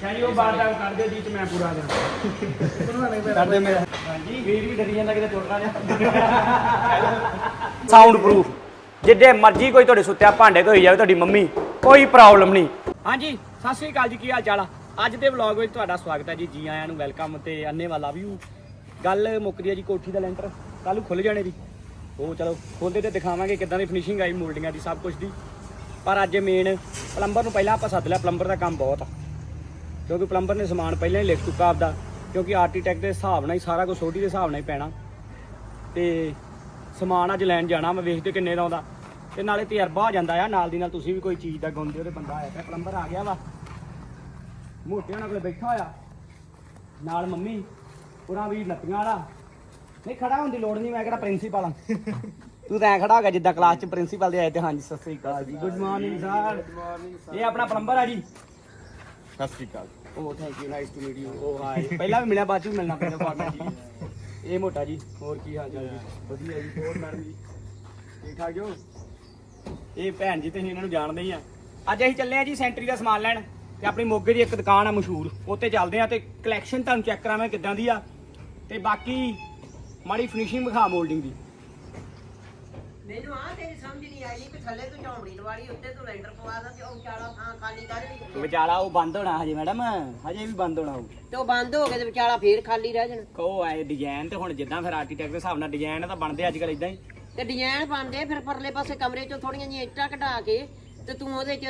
ਸ਼ਾਇਦ ਉਹ ਬਾਤ ਦਾ ਕਰ ਦਿਓ ਜੀ ਤੇ ਮੈਂ ਪੂਰਾ ਦਿਆਂ ਕਰਦੇ ਮੇਰਾ। ਹਾਂਜੀ। ਵੀਰ ਵੀ ਡਰੀ ਜਾਂਦਾ ਕਿਤੇ ਟੁੱਟਣਾ ਸਾਊਂਡ ਪ੍ਰੂਫ ਜਿੱਡੇ ਮਰਜ਼ੀ ਕੋਈ ਤੁਹਾਡੇ ਸੁੱਤਿਆ ਭਾਂਡੇ ਧੋਈ ਜਾਵੇ ਤੁਹਾਡੀ ਮੰਮੀ ਕੋਈ ਪ੍ਰੋਬਲਮ ਨਹੀਂ। ਹਾਂਜੀ ਸਤਿ ਸ੍ਰੀ ਅਕਾਲ ਜੀ ਕੀ ਹਾਲ ਚਾਲ ਆ? ਅੱਜ ਦੇ ਵਲੌਗ ਵਿੱਚ ਤੁਹਾਡਾ ਸਵਾਗਤ ਹੈ ਜੀ। ਜੀ ਆਇਆਂ ਨੂੰ ਵੈਲਕਮ ਤੇ ਅੰਨੇ ਵਾਲਾ ਵੀ ਗੱਲ ਮੁੱਕਦੀ ਹੈ ਜੀ ਕੋਠੀ ਦਾ ਲੈਂਟਰ। ਕੱਲ ਖੁੱਲ ਜਾਣੇ ਦੀ। ਉਹ ਚਲੋ ਖੋਲਦੇ ਤੇ ਦਿਖਾਵਾਂਗੇ ਕਿੱਦਾਂ ਦੀ ਫਿਨਿਸ਼ਿੰਗ ਆਈ ਮੋਲਡਿੰਗਾਂ ਦੀ ਸਭ ਕੁਝ ਦੀ। ਪਰ ਅੱਜ ਮੇਨ ਪਲੰਬਰ ਨੂੰ ਪਹਿਲਾਂ ਆਪਾਂ ਸੱਦ ਲਿਆ ਪਲੰਬਰ ਦਾ ਕੰਮ ਬਹੁਤ ਆ। ਕਿਉਂਕਿ ਪਲੰਬਰ ਨੇ ਸਮਾਨ ਪਹਿਲਾਂ ਹੀ ਲਿਖ ਚੁੱਕਾ ਆਪਦਾ ਕਿਉਂਕਿ ਆਰਕੀਟੈਕਟ ਦੇ ਹਿਸਾਬ ਨਾਲ ਹੀ ਸਾਰਾ ਕੁਝ ਛੋਟੀ ਦੇ ਹਿਸਾਬ ਨਾਲ ਹੀ ਪੈਣਾ। ਤੇ ਸਮਾਨ ਅੱਜ ਲੈਣ ਜਾਣਾ ਮੈਂ ਵੇਖਦੇ ਕਿੰਨੇ ਦਾ ਆਉਂਦਾ। ਤੇ ਨਾਲੇ ਤਜਰਬਾ ਹੋ ਜਾਂਦਾ ਆ ਨਾਲ ਦੀ ਨਾਲ ਤੁਸੀਂ ਵੀ ਕੋਈ ਚੀਜ਼ ਦਾ ਗੁੰਦੇ ਉਹਦੇ ਬੰਦਾ ਆਇਆ ਪਿਆ ਪਲੰਬਰ ਆ ਗਿਆ ਵਾ। ਮੋਟੇ ਉਹਨਾਂ ਕੋਲ ਬੈਠਾ ਹੋਇਆ। ਨਾਲ ਮੰਮੀ ਪੁਰਾ ਵੀ ਨੱਤੀਆਂ ਵਾਲਾ। ਨਹੀਂ ਖੜਾ ਹੋਣ ਦੀ ਲੋੜ ਨਹੀਂ ਮੈਂ ਕਿਹੜਾ ਪ੍ਰਿੰਸੀਪਲ ਆ ਤੂੰ ਤਾਂ ਐ ਖੜਾ ਹੋ ਗਿਆ ਜਿੱਦਾਂ ਕਲਾਸ 'ਚ ਪ੍ਰਿੰਸੀਪਲ ਦੇ ਆਏ ਤੇ ਹਾਂਜੀ ਸਤਿ ਸ੍ਰੀ ਅਕਾਲ ਜੀ। ਗੁੱਡ ਮਾਰਨਿੰਗ ਸਰ ਇਹ ਆਪਣਾ ਪਲੰਬਰ ਆ ਜੀ। ਸਤਿ ਸ਼੍ਰੀ ਅਕਾਲ। ਓ thank you nice to meet you oh hi ਪਹਿਲਾਂ ਵੀ ਮਿਲਿਆ, ਬਾਅਦ ਚ ਵੀ ਮਿਲਣਾ ਪੈਂਦਾ ਫਾਰਮੈਟ ਜੀ। ਇਹ ਮੋਟਾ ਜੀ, ਹੋਰ ਕੀ ਹਾਲ ਚਾਲ ਜੀ? ਵਧੀਆ ਜੀ, ਹੋਰ ਮੈਡਮ ਜੀ? ਠੀਕ ਠਾਕ ਜੋ ਇਹ ਭੈਣ ਜੀ, ਤੁਸੀਂ ਇਹਨਾਂ ਨੂੰ ਜਾਣਦੇ ਹੀ ਆ। ਅੱਜ ਅਸੀਂ ਚੱਲੇ ਆ ਜੀ ਸੈਂਟਰੀ ਦਾ ਸਮਾਨ ਲੈਣ, ਤੇ ਆਪਣੀ ਮੋਗੇ ਦੀ ਇੱਕ ਦੁਕਾਨ ਆ ਮਸ਼ਹੂਰ। ਉੱਥੇ ਚੱਲਦੇ ਆ ਤੇ ਕਲੈਕਸ਼ਨ ਤੁਹਾਨੂੰ ਚੈੱਕ ਕਰਾਵਾਂ ਕਿੱਦਾਂ ਦੀ ਆ। ਤੇ ਬਾਕੀ ਮਾੜੀ ਫਿਨਿਸ਼ਿੰਗ ਵਿਖਾ ਮੋਲਡਿੰਗ ਦੀ। ਮੈਨੂੰ ਆ ਤੇਰੀ ਸਮਝ ਨਹੀਂ ਆਈ ਕਿ ਥੱਲੇ ਤੂੰ ਝੌਂਪੜੀ ਲਵਾੜੀ ਉੱਤੇ ਤੂੰ ਲੈਂਟਰ ਪਵਾ ਦਾ ਤੇ ਉਹ ਵਿਚਾਲਾ ਥਾਂ ਖਾਲੀ ਕਰ ਲਈ। ਵਿਚਾਲਾ ਉਹ ਬੰਦ ਹੋਣਾ ਹਜੇ ਮੈਡਮ ਹਜੇ ਵੀ ਬੰਦ ਹੋਣਾ ਉਹ। ਤੇ ਉਹ ਬੰਦ ਹੋ ਗਿਆ ਤੇ ਵਿਚਾਲਾ ਫੇਰ ਖਾਲੀ ਰਹਿ ਜਾਣਾ। ਕਹੋ ਆਏ ਡਿਜ਼ਾਈਨ ਤੇ ਹੁਣ ਜਿੱਦਾਂ ਫਿਰ ਆਰਕੀਟੈਕਟ ਦੇ ਹਿਸਾਬ ਨਾਲ ਡਿਜ਼ਾਈਨ ਤਾਂ ਬਣਦੇ ਅੱਜ ਕੱਲ ਇਦਾਂ ਹੀ। ਤੇ ਡਿਜ਼ਾਈਨ ਬਣਦੇ ਫਿਰ ਪਰਲੇ ਪਾਸੇ ਕਮਰੇ ਚੋਂ ਥੋੜੀਆਂ ਜਿਹੀਆਂ ਇੱਟਾਂ ਕਢਾ ਕੇ ਤੇ ਤੂੰ ਉਹਦੇ ਚ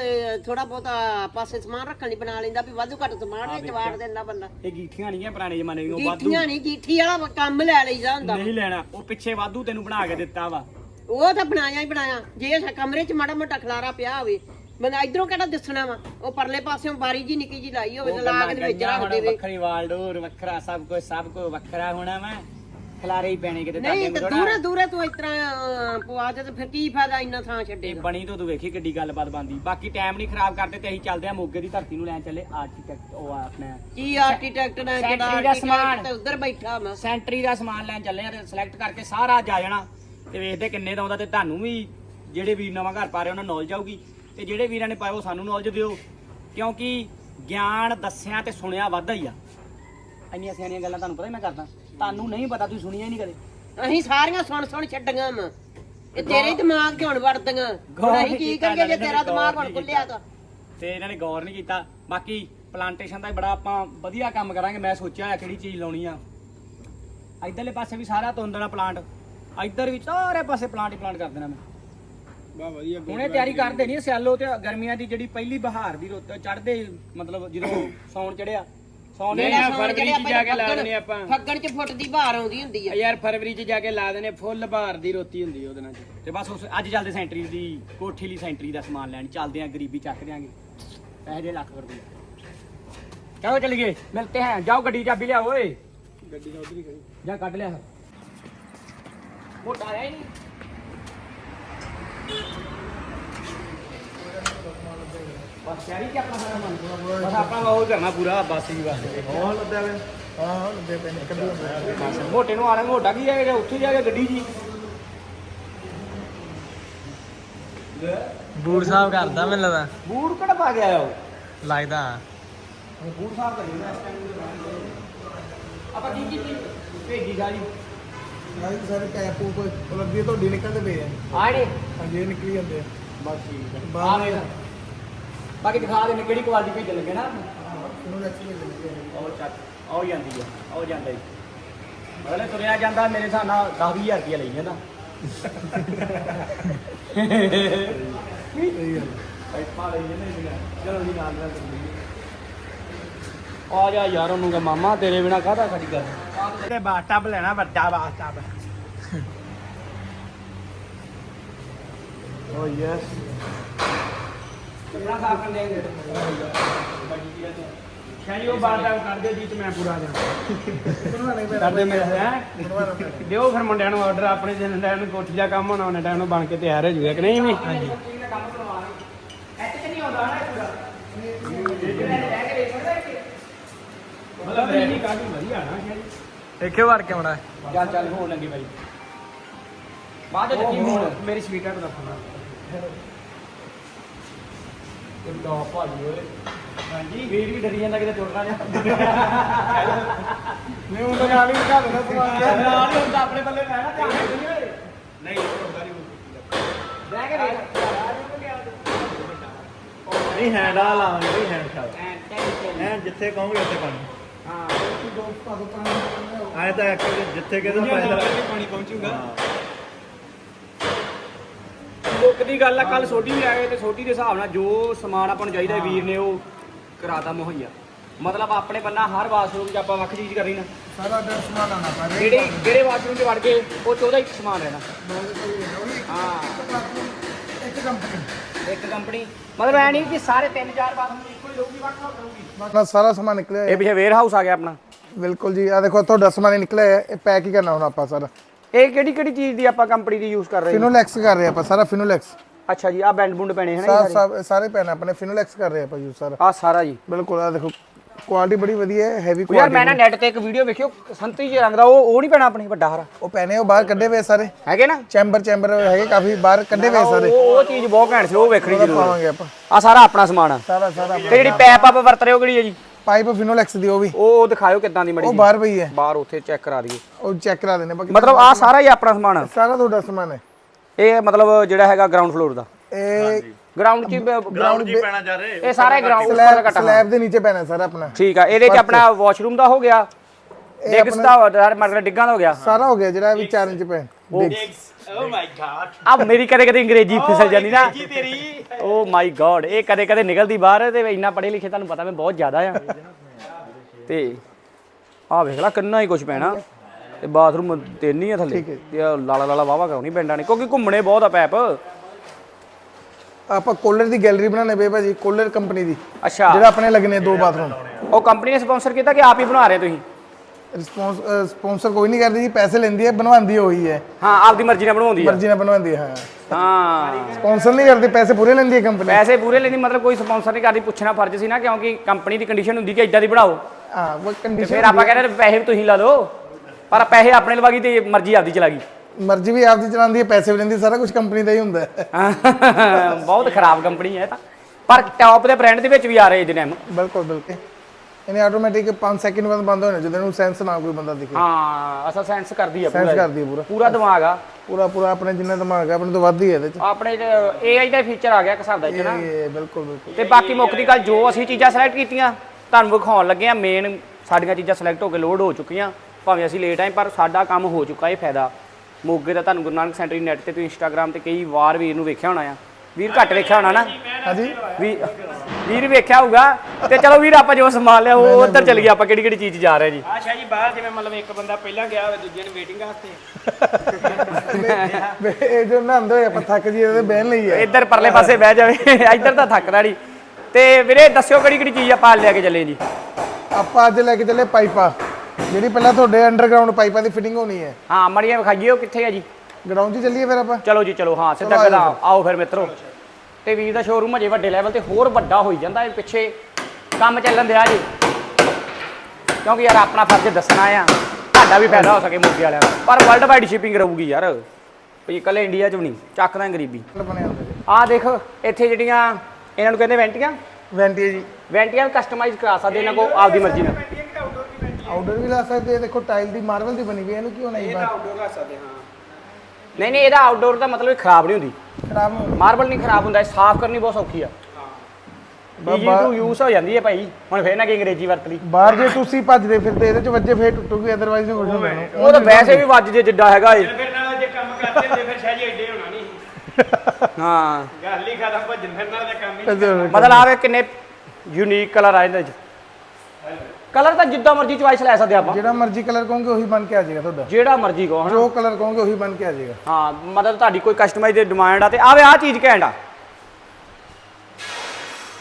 ਥੋੜਾ ਬਹੁਤਾ ਪਾਸੇ ਸਮਾਨ ਰੱਖਣ ਲਈ ਬਣਾ ਲੈਂਦਾ ਵੀ ਵਾਧੂ ਘੱਟ ਸਮਾਨ ਵਿੱਚ ਵਾੜ ਦਿੰਦਾ ਬੰਦਾ। ਇਹ ਗੀਠੀਆਂ ਨਹੀਂ ਆ ਪੁਰਾਣੇ ਜ਼ਮਾਨੇ ਦੀਆਂ ਵਾਧੂ। ਗੀਠੀਆਂ ਨਹੀਂ ਗੀਠੀ ਵਾਲਾ ਕੰਮ ਲੈ ਲਈਦਾ ਹੁੰਦਾ। ਨਹੀਂ ਲੈਣਾ ਉਹ ਪਿੱਛੇ ਵਾਧੂ ਤੈਨੂੰ ਬਣਾ ਕੇ ਦਿੱਤਾ ਵਾ। ਉਹ ਤਾਂ ਬਣਾਇਆ ਹੀ ਬਣਾਇਆ। ਜੇ ਇਸ ਕਮਰੇ 'ਚ ਮਾੜਾ ਮੋਟਾ ਖਲਾਰਾ ਪਿਆ ਹੋਵੇ ਬੰਦਾ ਇਧਰੋਂ ਕਿਹੜਾ ਦਿਸਣਾ ਵਾ? ਉਹ ਪਰਲੇ ਪਾਸਿਓਂ ਬਾਰੀ ਜੀ ਨਿੱਕੀ ਜੀ ਲਾਈ ਹੋਵੇ ਤੇ ਲਾ ਕੇ ਤੇ ਵਿੱਚ ਰੱਖ ਦੇਵੇ। ਵੱਖਰੀ ਵਾਲਡੋਰ ਵੱਖਰਾ ਸਭ ਕੁਝ ਸਭ ਕੁਝ ਵੱਖਰਾ ਹੋਣਾ ਵਾ। ਖਲਾਰੇ ਹੀ ਪੈਣੇ ਕਿਤੇ ਨਹੀਂ ਤੇ ਦੂਰੇ ਦੂਰੇ ਤੂੰ ਇਸ ਤਰ੍ਹਾਂ ਪਵਾ ਦੇ ਤੇ ਫਿਰ ਕੀ ਫਾਇਦਾ ਇੰਨਾ ਥਾਂ ਇਹ ਛੱਡੇਗਾ ਬਣੀ ਤੋਂ ਤੂੰ ਵੇਖੀ ਕਿੱਡੀ ਗੱਲਬਾਤ ਬੰਦੀ ਬਾਕੀ ਟਾਈਮ ਨਹੀਂ ਖਰਾਬ ਕਰਦੇ ਤੇ ਅਸੀਂ ਚੱਲਦੇ ਆ ਮੋਗੇ ਦੀ ਧਰਤੀ ਨੂੰ ਲੈਣ ਚੱਲੇ ਆਰਕੀਟੈਕਟ ਉਹ ਆਪਣਾ ਕੀ ਆਰਕੀਟੈਕਟ ਨੇ ਸੈਂਟਰੀ ਜਿਹੜਾ ਦਾ ਸਮਾਨ। ਉਧਰ ਬੈਠਾ ਮੈਂ ਸੈਂਟਰੀ ਦਾ ਸਮਾਨ ਲੈਣ ਚੱਲੇ ਆ ਤੇ ਸਿਲੈਕਟ ਕਰਕੇ ਸਾਰਾ ਜਾ ਜਾਣਾ। ਤੇ ਵੇਖਦੇ ਕਿੰਨੇ ਦਾ ਆਉਂਦਾ ਤੇ ਤੁਹਾਨੂੰ ਵੀ ਜਿਹੜੇ ਵੀਰ ਨਵਾਂ ਘਰ ਪਾ ਰਹੇ ਉਹਨਾਂ ਨੌਲੇਜ ਆਊਗੀ। ਤੇ ਜਿਹੜੇ ਵੀਰਾਂ ਨੇ ਪਾਇਆ ਉਹ ਸਾਨੂੰ ਨੌਲੇਜ ਦਿਓ। ਕਿਉਂਕਿ ਗਿਆਨ ਦੱਸਿਆ ਤੇ ਸੁਣਿਆ ਵੱਧਦਾ ਹੀ ਆ। ਇੰਨੀਆਂ ਸਿਆਣੀਆਂ ਗੱਲਾਂ ਤੁਹਾਨੂੰ ਪਤਾ ਹੀ ਮੈਂ ਕਰਦਾ। ਤੁਹਾਨੂੰ ਨਹੀਂ ਪਤਾ ਤੁਸੀਂ ਸੁਣੀਆਂ ਹੀ ਨਹੀਂ ਕਦੇ। ਅਸੀਂ ਸਾਰੀਆਂ ਸੁਣ ਸੁਣ ਛੱਡੀਆਂ ਵਾ। ਇਹ ਤੇਰੇ ਹੀ ਦਿਮਾਗ 'ਚ ਹੁਣ ਵੜਦੀਆਂ। ਹੁਣ ਅਸੀਂ ਕੀ ਕਰੀਏ ਜੇ ਤੇਰਾ ਦਿਮਾਗ ਹੁਣ ਖੁੱਲਿਆ ਤਾਂ। ਤੇ ਇਹਨਾਂ ਨੇ ਗੌਰ ਨਹੀਂ ਕੀਤਾ। ਬਾਕੀ ਪਲਾਂਟੇਸ਼ਨ ਦਾ ਹੀ ਬੜਾ ਆਪਾਂ ਵਧੀਆ ਕੰਮ ਕਰਾਂਗੇ। ਮੈਂ ਸੋਚਿਆ ਹੋਇਆ ਕਿਹੜੀ ਚੀਜ਼ ਲਾਉਣੀ ਆ। ਇਧਰਲੇ ਪਾਸੇ ਵੀ ਸਾਰਾ ਤੁੰਨ ਦੇਣਾ ਪਲਾਂਟ ਇਧਰ ਵੀ ਸਾਰੇ ਪਾਸੇ ਪਲਾਂਟ ਹੀ ਪਲਾਂਟ ਕਰ ਦੇਣਾ ਮੈਂ। ਬਾ ਵਧੀਆ ਹੁਣੇ ਤਿਆਰੀ ਕਰਦੇ ਨਹੀਂ ਸਿਆਲੋ ਤੇ ਗਰਮੀਆਂ ਦੀ ਜਿਹੜੀ ਪਹਿਲੀ ਬਹਾਰ ਦੀ ਰੁੱਤ ਚੜਦੇ ਮਤਲਬ ਜਦੋਂ ਸੌਣ ਚੜਿਆ ਸੌਣ ਜਿਹੜਾ ਫਰਵਰੀ ਚ ਜਾ ਕੇ ਲਾ ਦੇਣੇ ਆਪਾਂ। ਫੱਗਣ 'ਚ ਫੁੱਟ ਦੀ ਬਹਾਰ ਆਉਂਦੀ ਹੁੰਦੀ ਆ। ਯਾਰ ਫਰਵਰੀ ਚ ਜਾ ਕੇ ਲਾ ਦੇਣੇ ਫੁੱਲ ਬਹਾਰ ਦੀ ਰੋਤੀ ਹੁੰਦੀ ਉਹਦੇ ਨਾਲ। ਤੇ ਬਸ ਉਸ ਅੱਜ ਚੱਲਦੇ ਸੈਂਟਰੀ ਦੀ ਕੋਠੀ ਲਈ ਸੈਂਟਰੀ ਦਾ ਸਮਾਨ ਲੈਣ ਚੱਲਦੇ ਆਂ ਗਰੀਬੀ ਚੱਕ ਦਿਆਂਗੇ। ਪੈਸੇ ਦੇ ਲੱਖ ਰੁਪਏ। ਚਲੋ ਚਲੀਏ ਮਿਲਤੇ हैं ਜਾਓ ਗੱਡੀ ਚਾਬੀ ਲਿਆ ਓਏ। ਗੱਡੀ ਨਾਲ ਉਧਰ ਹੀ ਖੜੀ। ਜਾ ਕੱਢ ਲਿਆ। ਮੋਟਾ ਰਿਹਾ ਨਹੀਂ। ਬਸ ਤਿਆਰੀ ਕਿ ਆਪਣਾ ਸਾਰਾ ਮਨ ਬਸ ਆਪਾਂ ਉਹ ਕਰਨਾ ਪੂਰਾ ਬਸ ਹੀ ਬਸ। ਹਾਂ ਲੱਦਿਆ ਵੇ ਹਾਂ ਲੱਦੇ ਪੈ ਨੇ ਕੱਢੀ ਬਸ ਮੋਟੇ ਨੂੰ ਆਣਾ ਮੋਟਾ ਕੀ ਹੈ ਉੱਥੇ ਜਾ ਕੇ ਗੱਡੀ ਜੀ। ਬੂਟ ਸਾਹਿਬ ਕਰਦਾ ਮੈਨੂੰ ਲੱਗਦਾ। ਬੂਟ ਕਿਹੜਾ ਪਾ ਕੇ ਆਇਆ ਉਹ? ਲੱਗਦਾ। ਬੂਟ ਸਾਫ਼ ਕਰੀ ਨਾ ਇਸ ਟਾਈਮ ਆਪਾਂ ਕੀ ਕੀ ਭੇਜੀ ਗਾਲੀ ਸਾਰੇ ਲੱਗੀ ਤੁਹਾਡੀ ਨਿਕਲਦੇ ਪਏ ਆ। ਆੜੇ? ਹਾਂਜੀ ਨਿਕਲੀ ਜਾਂਦੇ ਆ। ਬਸ ਠੀਕ ਹੈ ਬਾਹਰ ਆ ਵੇਖ। ਬਾਕੀ ਦਿਖਾ ਦੇ ਕਿਹੜੀ ਕੁਆਲਿਟੀ ਭੇਜਣ ਲੱਗੇ ਨਾ। ਉਹਨੂੰ ਐਕਚੁਅਲੀ ਲੱਗੀ ਉਹ ਚੱਕ ਉਹ ਜਾਂਦੀ ਆ ਉਹ ਜਾਂਦਾ ਜੀ। ਅਗਲੇ ਤੁਰਿਆ ਜਾਂਦਾ ਮੇਰੇ ਹਿਸਾਬ ਨਾਲ 10 20000 ਰੁਪਇਆ ਲਈ ਜਾਂਦਾ। ਸਹੀ ਗੱਲ। ਪਾਈਪਾਂ ਲਈ ਜਾਂਦੇ ਚਲੋ ਜੀ ਨਾਲ ਨਾਲ ਆ ਜਾ ਯਾਰ ਉਹਨੂੰ ਕਹ ਮਾਮਾ ਤੇਰੇ ਬਿਨਾ ਕਾਹਦਾ ਸਾਡੀ ਗੱਲ? ਤੇ ਬਾਟਾ ਲੈਣਾ ਵੱਡਾ ਬਾਟਾ ਓ ਯੈਸ ਕਿੰਨਾ ਸਾਫ਼ ਕਰ ਦੇਂਗੇ ਸ਼ਾਇਦ ਉਹ ਦਾ ਕਰ ਜੀ ਤੇ ਮੈਂ ਪੂਰਾ ਬਣਵਾਣੇ ਕਰਦੇ ਮੇਰੇ ਹੈ? ਦਿਓ ਫਿਰ ਮੁੰਡਿਆਂ ਨੂੰ ਆਰਡਰ ਆਪਣੇ ਜਿੰਨੇ ਨੂੰ ਕੋਠੀ ਦਾ ਕੰਮ ਹੋਣਾ ਉਹਨੇ ਟਾਈਮ ਨੂੰ ਬਣ ਕੇ ਤਿਆਰ ਹੋ ਜੂਗਾ ਕਿ ਨਹੀਂ ਵੀ? ਹਾਂਜੀ। ਵੈਰਾਈਟੀ ਕਾਫੀ ਵਧੀਆ ਨਾ ਸ਼ਾਇਦ ਦੇਖਿਓ ਵੜ ਕੇ ਆਉਣਾ ਚੱਲ ਚੱਲ ਹੋਣ ਲੱਗੀ ਬਾਈ। ਬਾਅਦ ਵਿੱਚ ਕੀ ਹੋਣ? ਮੇਰੀ ਸਵੀਟਰ ਦਾ ਫੋਨ ਤੇ ਟੌਪ ਭਾਜੀ ਓਏ। ਹਾਂਜੀ। ਵੀਰ ਵੀ ਡਰੀ ਜਾਂਦਾ ਕਿਤੇ ਟੁੱਟਣਾ ਜਾ ਨਹੀਂ ਉਹ ਤਾਂ ਨਾਲ ਹੀ ਦਿਖਾ ਦੇਣਾ ਸਮਾਨ। ਨਾ ਨਹੀਂ ਹੁੰਦਾ ਆਪਣੇ ਬੱਲੇ ਪੈਣਾ ਧਿਆਨ ਨਹੀਂ ਓਏ ਨਹੀਂ ਹੁੰਦਾ ਨਹੀਂ। ਬਹਿ ਕੇ ਦੇਖ। ਨਹੀਂ ਹੈਂਡ ਆ ਲਾਵਾਂਗੇ ਹੈਂਡ ਸ਼ਾਟ ਐ ਜਿੱਥੇ ਕਹੋਗੇ ਉੱਥੇ ਪਾਣੀ। ਹਾਂ। ਐ ਤਾਂ ਇੱਕ ਜਿੱਥੇ ਕਿਹਦਾ ਪੈਸਾ ਪਾਣੀ ਪਹੁੰਚੂਗਾ। ਮੁੱਕ ਦੀ ਗੱਲ ਆ ਕੱਲ ਛੋਟੀ ਵੀ ਆ ਗਏ ਤੇ ਛੋਟੀ ਦੇ ਹਿਸਾਬ ਨਾਲ ਜੋ ਸਮਾਨ ਆਪਾਂ ਨੂੰ ਚਾਹੀਦਾ ਵੀਰ ਨੇ ਉਹ ਕਰਾਤਾ ਮੁਹੱਈਆ। ਮਤਲਬ ਆਪਣੇ ਬੰਨਾ ਹਰ ਵਾਸ਼ਰੂਮ 'ਚ ਆਪਾਂ ਵੱਖ ਚੀਜ਼ ਕਰਨੀ ਨਾ। ਸਾਰਾ ਡਰ ਸਮਾਨ ਆਣਾ ਪਾ ਜਿਹੜੇ ਜਿਹੜੇ ਵਾਸ਼ਰੂਮ 'ਚ ਵੜ ਗਏ ਉਹ 'ਚ ਉਹਦਾ ਹੀ ਸਮਾਨ ਰਹਿਣਾ। ਹਾਂ। ਇੱਕ ਕੰਪਨੀ। ਇੱਕ ਕੰਪਨੀ। ਮਤਲਬ ਐ ਨਹੀਂ ਕਿ ਸਾਰੇ ਤਿੰਨ ਚਾਰ ਬਾਥਰੂਮ ਇੱਕੋ ਹੀ ਰਹੂਗੀ ਵੱਖ ਵੱਖ ਰਹੂਗੀ। ਆਪਣਾ ਸਾਰਾ ਸਮਾਨ ਨਿਕਲਿਆ ਇਹ ਹੈ ਪਿੱਛੇ ਵੇਅਰ ਹਾਊਸ ਆ ਗਿਆ ਆਪਣਾ। ਬਿਲਕੁਲ ਜੀ ਆ ਦੇਖੋ ਤੁਹਾਡਾ ਸਮਾਨ ਹੀ ਨਿਕਲਿਆ ਹੈ ਇਹ ਪੈਕ ਹੀ ਕਰਨਾ ਹੁਣ ਆਪਾਂ ਸਾਰਾ। ਇਹ ਕਿਹੜੀ ਕਿਹੜੀ ਚੀਜ਼ ਦੀ ਆਪਾਂ ਕੰਪਨੀ ਦੀ ਯੂਜ਼ ਕਰ ਰਹੇ ਹਾਂ? ਫਿਨੋਲੈਕਸ ਕਰ ਰਹੇ ਆਪਾਂ ਸਾਰਾ ਫਿਨੋਲੈਕਸ ਅੱਛਾ ਜੀ ਆ ਬੈਂਡ ਬੁੰਡ ਪੈਣੇ ਹਨ ਸਾਰੇ ਸਾਰੇ? ਆਪਣੇ ਫਿਨੋਲੈਕਸ ਕਰ ਰਹੇ ਆਪਾਂ ਯੂਜ਼ ਸਾਰਾ। ਆ ਸਾਰਾ ਜੀ। ਬਿਲਕੁਲ ਆ ਦੇਖੋ ਕੁਆਲਿਟੀ ਬੜੀ ਵਧੀਆ ਹੈ ਹੈਵੀ ਉਹ ਯਾਰ ਮੈਂ ਨਾ ਨੈਟ ਤੇ ਇੱਕ ਵੀਡੀਓ ਵੇਖਿਓ ਸੰਤਰੀ ਜਿਹੇ ਰੰਗ ਦਾ ਉਹ ਉਹ ਨਹੀਂ ਪੈਣਾ ਆਪਣੇ ਵੱਡਾ ਹਰਾ। ਉਹ ਪੈਨੇ ਉਹ ਬਾਹਰ ਕੱਢੇ ਹੋਏ ਸਾਰੇ। ਹੈਗੇ ਨਾ? ਚੈਂਬਰ ਚੈਂਬਰ ਹੈਗੇ ਕਾਫੀ ਬਾਹਰ ਕੱਢੇ ਹੋਏ ਸਾਰੇ। ਉਹ ਉਹ ਚੀਜ਼ ਬਹੁਤ ਘੈਂਟ ਸੀ ਉਹ ਵੇਖਣੀ ਜ਼ਰੂਰ। ਪਾਵਾਂਗੇ ਆਪਾਂ। ਆ ਸਾਰਾ ਆਪਣਾ ਸਮਾਨ ਆ। ਸਾਰਾ ਸਾਰਾ ਤੇ ਜਿਹੜੀ ਪੈਪ ਆਪ ਵਰਤ ਰਹੇ ਹੋ ਕਿਹੜੀ ਹੈ ਜੀ? ਪਾਈਪ ਫਿਨੋਲੈਕਸ ਦੀ ਉਹ ਵੀ। ਉਹ ਉਹ ਦਿਖਾਇਓ ਕਿੱਦਾਂ ਦੀ ਮੜੀ ਉਹ ਬਾਹਰ ਪਈ ਹੈ। ਬਾਹਰ ਉੱਥੇ ਚੈੱਕ ਕਰਾ ਦਈਏ ਉਹ ਚੈੱਕ ਕਰਾ ਦੇਣੇ ਬਾਕੀ ਮਤਲਬ ਆ ਸਾਰਾ ਹੀ ਆਪਣਾ ਸਮਾਨ ਆ। ਸਾਰਾ ਤੁਹਾਡਾ ਸਮਾਨ ਹੈ। ਇਹ ਮਤਲਬ ਜਿਹੜਾ ਹੈਗਾ ਗਰਾਊਂਡ ਫਲੋਰ ਦਾ। ਇਹ ਗਰਾਊਂਡ 'ਚ ਗਰਾਊਂਡ ਜੀ ਪੈਣਾ ਜਾ ਰਹੇ ਇਹ ਸਾਰਾ ਗਰਾਊਂਡ ਉੱਪਰ ਦਾ ਸਲੈਬ ਕੱਟਾ ਸਲੈਬ ਦੇ ਨੀਚੇ ਪੈਣਾ ਸਾਰਾ ਆਪਣਾ। ਠੀਕ ਆ ਇਹਦੇ 'ਚ ਆਪਣਾ ਵਾਸ਼ਰੂਮ ਦਾ ਹੋ ਗਿਆ ਡਿਗਸ ਦਾ ਹੋ ਗਿਆ, ਮਤਲਬ ਡਿੱਗਾਂ ਦਾ ਹੋ ਗਿਆ। ਸਾਰਾ ਹੋ ਗਿਆ ਜਿਹੜਾ ਵੀ 4 ਇੰਚ ਪੈ ਓ ਮਾਈ ਗॉड ਆ ਮੇਰੀ ਕਦੇ ਕਦੇ ਅੰਗਰੇਜ਼ੀ ਫਿਸਲ ਜਾਂਦੀ ਨਾ। ਓ ਮਾਈ ਗॉड ਇਹ ਕਦੇ ਕਦੇ ਨਿਕਲਦੀ ਬਾਹਰ ਤੇ ਇੰਨਾ ਪੜ੍ਹੇ ਲਿਖੇ ਤੁਹਾਨੂੰ ਪਤਾ ਮੈਂ ਬਹੁਤ ਜ਼ਿਆਦਾ ਆ। ਤੇ ਆ ਵੇਖ ਲੈ ਕਿੰਨਾ ਹੀ ਕੁਝ ਪੈਣਾ। ਤੇ ਬਾਥਰੂਮ ਤਿੰਨ ਹੀ ਆ ਥੱਲੇ। ਤੇ ਲਾਲਾ ਲਾਲਾ ਵਾਵਾ ਕਰਾਉਣੀ ਪੈਂਦਾ ਨੇ ਕਿਉਂਕਿ ਘੁੰਮਣੇ ਬਹੁਤ ਆ ਪੈਪ। ਆਪਾਂ ਕੋਲਰ ਦੀ ਗੈਲਰੀ ਬਣਾਣੇ ਪਏ ਭਾਜੀ ਕੋਲਰ ਕੰਪਨੀ ਦੀ ਅੱਛਾ। ਜਿਹੜਾ ਆਪਣੇ ਲੱਗਨੇ ਦੋ ਬਾਥਰੂਮ ਉਹ ਕੰਪਨੀ ਨੇ ਸਪਾਂਸਰ ਕੀਤਾ ਕਿ ਆਪ ਹੀ ਬਣਾ ਰਹੇ ਤੁਸੀਂ? ਰਿਸਪੌਂਸ ਸਪਾਂਸਰ ਕੋਈ ਨਹੀਂ ਕਰਦੀ ਜੀ ਪੈਸੇ ਲੈਂਦੀ ਹੈ ਬਣਵਾਉਂਦੀ ਹੋਈ ਹੈ। ਹਾਂ ਆਪਦੀ ਮਰਜ਼ੀ ਨਾਲ ਬਣਵਾਉਂਦੀ ਆ। ਮਰਜ਼ੀ ਨਾਲ ਬਣਵਾਉਂਦੀ ਹੈ ਹਾਂ। ਹਾਂ। ਸਪਾਂਸਰ ਨਹੀਂ ਕਰਦੀ ਪੈਸੇ ਪੂਰੇ ਲੈਂਦੀ ਹੈ ਕੰਪਨੀ ਪੈਸੇ ਪੂਰੇ ਲੈਂਦੀ ਮਤਲਬ ਕੋਈ ਸਪਾਂਸਰ ਨਹੀਂ ਕਰਦੀ ਪੁੱਛਣਾ ਫਰਜ਼ ਸੀ ਨਾ ਕਿਉਂਕਿ ਕੰਪਨੀ ਦੀ ਕੰਡੀਸ਼ਨ ਹੁੰਦੀ ਕਿ ਇਦਾਂ ਦੀ ਬਣਾਓ। ਹਾਂ ਉਹ ਕੰਡੀਸ਼ਨ ਫਿਰ ਆਪਾਂ ਕਹਿੰਦੇ ਪੈਸੇ ਵੀ ਤੁਸੀਂ ਲਾ ਲਓ ਪਰ ਪੈਸੇ ਆਪਣੇ ਲਵਾ ਗਈ ਤੇ ਮਰਜ਼ੀ ਆਪਦੀ ਚਲਾ ਗਈ। ਮਰਜ਼ੀ ਵੀ ਆਪਦੀ ਚਲਾਉਂਦੀ ਹੈ ਪੈਸੇ ਵੀ ਲੈਂਦੀ ਸਾਰਾ ਕੁਝ ਕੰਪਨੀ ਦਾ ਹੀ ਹੁੰਦਾ ਹੈ। ਬਹੁਤ ਖਰਾਬ ਕੰਪਨੀ ਹੈ ਇਹ ਤਾਂ। ਪਰ ਟੌਪ ਦੇ ਬ੍ਰਾਂਡ ਦੇ ਵਿੱਚ ਵੀ ਆ ਰਹੇ ਇਹਦੇ ਨੇਮ ਬਿਲਕੁਲ ਬਿਲਕੁਲ। ਇਹਨੇ ਆਟੋਮੈਟਿਕ 5 ਸੈਕਿੰਡ ਬਾਅਦ ਬੰਦ ਹੋ ਜਾਣਾ ਜਦੋਂ ਇਹਨੂੰ ਸੈਂਸ ਨਾ ਕੋਈ ਬੰਦਾ ਦਿਖੇ। ਹਾਂ ਅਸਾ ਸੈਂਸ ਕਰਦੀ ਆ ਸੈਂਸ ਪੂਰਾ ਕਰਦੀ ਹੈ ਪੂਰਾ। ਪੂਰਾ ਦਿਮਾਗ ਆ। ਪੂਰਾ ਪੂਰਾ ਆਪਣੇ ਜਿੰਨਾ ਦਿਮਾਗ ਹੈ ਆਪਣੇ ਤੋਂ ਵੱਧ ਹੀ ਹੈ ਇਹਦੇ ਚ। ਆਪਣੇ ਏਆਈ ਦਾ ਫੀਚਰ ਆ ਗਿਆ ਇੱਕ ਹਿਸਾਬ ਦਾ ਇਹ 'ਚ ਨਾ। ਇਹ ਬਿਲਕੁਲ ਬਿਲਕੁਲ। ਤੇ ਬਾਕੀ ਮੁੱਖ ਦੀ ਗੱਲ ਜੋ ਅਸੀਂ ਚੀਜ਼ਾਂ ਸਿਲੈਕਟ ਕੀਤੀਆਂ ਤੁਹਾਨੂੰ ਵਿਖਾਉਣ ਲੱਗੇ ਆ ਮੇਨ ਸਾਡੀਆਂ ਚੀਜ਼ਾਂ ਸਿਲੈਕਟ ਹੋ ਕੇ ਲੋਡ ਹੋ ਚੁੱਕੀਆਂ। ਭਾਵੇਂ ਅਸੀਂ ਲੇਟ ਆਏ ਪਰ ਸਾਡਾ ਕੰਮ ਹੋ ਚੁੱਕਾ ਇਹ ਫਾਇਦਾ। ਮੋਗੇ ਦਾ ਤੁਹਾਨੂੰ ਗੁਰੂ ਨਾਨਕ ਸੈਂਟਰ ਦੀ ਨੈਟ ਤੇ ਤੁਸੀਂ ਇੰਸਟਾਗ੍ਰam ਤੇ ਕਈ ਵਾਰ ਵੀਰ ਨੂੰ ਵੇਖਿਆ ਹੋਣਾ ਆ। ਵੀਰ ਘੱਟ ਵੇਖਿਆ ਹੋਣਾ ਨਾ? ਹਾਂਜੀ। ਵੀ ਵੀਰ ਵੇਖਿਆ ਹੋਊਗਾ ਤੇ ਚਲੋ ਵੀਰ ਆਪਾਂ ਜੋ ਸਮਾਨ ਲਿਆ ਉਹ ਉੱਧਰ ਚੱਲ ਗਿਆ ਆਪਾਂ ਕਿਹੜੀ ਕਿਹੜੀ ਚੀਜ਼ 'ਚ ਜਾ ਰਹੇ ਜੀ। ਆਸ਼ਾ ਜੀ ਬਾਹਰ ਜਿਵੇਂ ਮਤਲਬ ਇੱਕ ਬੰਦਾ ਪਹਿਲਾਂ ਗਿਆ ਹੋਵੇ ਦੂਜੇ ਨੂੰ ਵੇਟਿੰਗ ਵਾਸਤੇ। ਇਹ ਜੋ ਨਹਾਉਂਦੇ ਹੋਏ ਆਪਾਂ ਥੱਕ ਜੀ ਇਹਦੇ ਬਹਿਣ ਲਈ ਹੈ ਇੱਧਰ ਪਰਲੇ ਪਾਸੇ ਬਹਿ ਜਾਵੇ ਇੱਧਰ ਤਾਂ ਥੱਕਦਾ ਨਹੀਂ। ਤੇ ਵੀਰੇ ਦੱਸਿਓ ਕਿਹੜੀ ਕਿਹੜੀ ਚੀਜ਼ ਆਪਾਂ ਲੈ ਕੇ ਚੱਲੇ ਜੀ? ਆਪਾਂ ਅੱਜ ਲੈ ਕੇ ਚੱਲੇ ਪਾਈਪਾਂ। ਜਿਹੜੀ ਪਹਿਲਾਂ ਤੁਹਾਡੇ ਅੰਡਰਗਰਾਉਂਡ ਪਾਈਪਾਂ ਦੀ ਫਿਟਿੰਗ ਹੋਣੀ ਹੈ। ਹਾਂ ਮੜੀਆਂ ਵਿਖਾਈਏ ਉਹ ਕਿੱਥੇ ਆ ਜੀ? ਗਰਾਊਂਡ 'ਚ ਚੱਲੀਏ ਫਿਰ ਆਪਾਂ। ਚਲੋ ਜੀ ਚਲੋ ਹਾਂ ਸਿੱਧਾ ਆਜੋ ਆਓ ਫਿਰ ਮਿੱਤਰੋ। ਤੇ ਵੀਰ ਦਾ ਸ਼ੋਰੂਮ ਅਜੇ ਵੱਡੇ ਲੈਵਲ ਤੇ ਹੋਰ ਵੱਡਾ ਹੋਈ ਜਾਂਦਾ ਇਹ ਪਿੱਛੇ। ਕੰਮ ਚੱਲਣ ਦਿਆ ਜੀ। ਕਿਉਂਕਿ ਯਾਰ ਆਪਣਾ ਫਰਜ਼ ਦੱਸਣਾ ਆ ਤੁਹਾਡਾ ਵੀ ਫਾਇਦਾ ਹੋ ਸਕੇ ਮੁਰਗੇ ਵਾਲਿਆਂ ਦਾ। ਪਰ ਵਰਲਡ ਵਾਈਡ ਸ਼ਿਪਿੰਗ ਰਹੂਗੀ ਯਾਰ। ਵੀ ਇਕੱਲੇ ਇੰਡੀਆ 'ਚ ਵੀ ਨਹੀਂ ਚੱਕਦਾ ਗਰੀਬੀ। ਆਹ ਦੇਖ ਇੱਥੇ ਜਿਹੜੀਆਂ ਇਹਨਾਂ ਨੂੰ ਕਹਿੰਦੇ ਵੈਂਟੀਆਂ? ਵੈਂਟੀ ਹੈ ਜੀ। ਵੈਂਟੀਆਂ ਕਸਟਮਾਈਜ਼ ਕਰਾ ਸਕਦੇ ਇਹਨਾਂ ਕੋ ਆਪਦੀ ਮਰਜ਼ੀ ਨਾਲ। ਆਊਟਡੋਰ ਵੀ ਲਾ ਸਕਦੇ ਆ। ਦੇਖੋ ਟਾਈਲ ਦੀ ਮਾਰਬਲ ਦੀ ਬਣੀ ਹੋਈ ਹੈ ਇਹਨੂੰ ਕੀ ਹੋਣਾ ਜੀ ਬਾਹਰ ਨਹੀਂ ਨਹੀਂ ਇਹਦਾ ਆਊਟਡੋਰ ਦਾ ਮਤਲਬ ਇਹ ਖਰਾਬ ਨਹੀਂ ਹੁੰਦੀ। ਖਰਾਬ ਨਹੀਂ ਹੋਣੀ ਮਾਰਬਲ ਨਹੀਂ ਖਰਾਬ ਹੁੰਦਾ ਇਹ ਸਾਫ਼ ਕਰਨੀ ਬਹੁਤ ਸੌਖੀ ਆ। ਈਜ਼ੀ ਟੂ ਯੂਜ਼ ਹੋ ਜਾਂਦੀ ਹੈ ਭਾਈ। ਹੁਣ ਫੇਰ ਨਾ ਕਿ ਅੰਗਰੇਜ਼ੀ ਵਰਤ ਲਈ। ਬਾਹਰ ਜੇ ਤੁਸੀਂ ਭੱਜਦੇ ਫਿਰਦੇ ਇਹਦੇ 'ਚ ਵੱਜੇ ਫੇਰ ਟੁੱਟੂਗੀ ਅਦਰਵਾਈਜ਼ ਨਹੀਂ ਕੁਝ ਇਹਨੂੰ। ਉਹ ਤਾਂ ਵੈਸੇ ਵੀ ਵੱਜ ਜੇ ਜਿੱਡਾ ਹੈਗਾ ਏ ਫਿਰ ਨਾਲ ਜੇ ਕੰਮ ਕਰਦੇ ਹੁੰਦੇ ਫਿਰ ਸ਼ਾਇਦ ਏਡੇ ਹੋਣਾ ਨਹੀਂ। ਹਾਂ। ਗੱਲ ਹੀ ਖਤਮ ਭੱਜਣ ਫਿਰ ਨਾਲ ਦਾ ਕੰਮ ਹੀ ਮਤਲਬ ਆਵੇ ਕਿੰਨੇ ਯੂਨੀਕ ਕਲਰ ਆ ਇਹਦੇ ਚ। ਕਲਰ ਤਾਂ ਜਿੱਦਾਂ ਮਰਜ਼ੀ ਚੁਆਇਸ ਲੈ ਸਕਦੇ ਆਪਾਂ। ਜਿਹੜਾ ਮਰਜ਼ੀ ਕਲਰ ਕਹੋਗੇ ਉਹੀ ਬਣ ਕੇ ਆ ਜਾਏਗਾ ਤੁਹਾਡਾ। ਜਿਹੜਾ ਮਰਜ਼ੀ ਕਹੋ ਹਨਾ? ਜੋ ਕਲਰ ਕਹੋਗੇ ਉਹੀ ਬਣ ਕੇ ਆ ਜਾਏਗਾ। ਹਾਂ ਮਤਲਬ ਤੁਹਾਡੀ ਕੋਈ ਕਸਟਮਾਈਜ਼ ਦੀ ਡਿਮਾਂਡ ਆ ਤੇ ਆਵੇ ਆ ਚੀਜ਼ ਘੈਂਟ ਆ।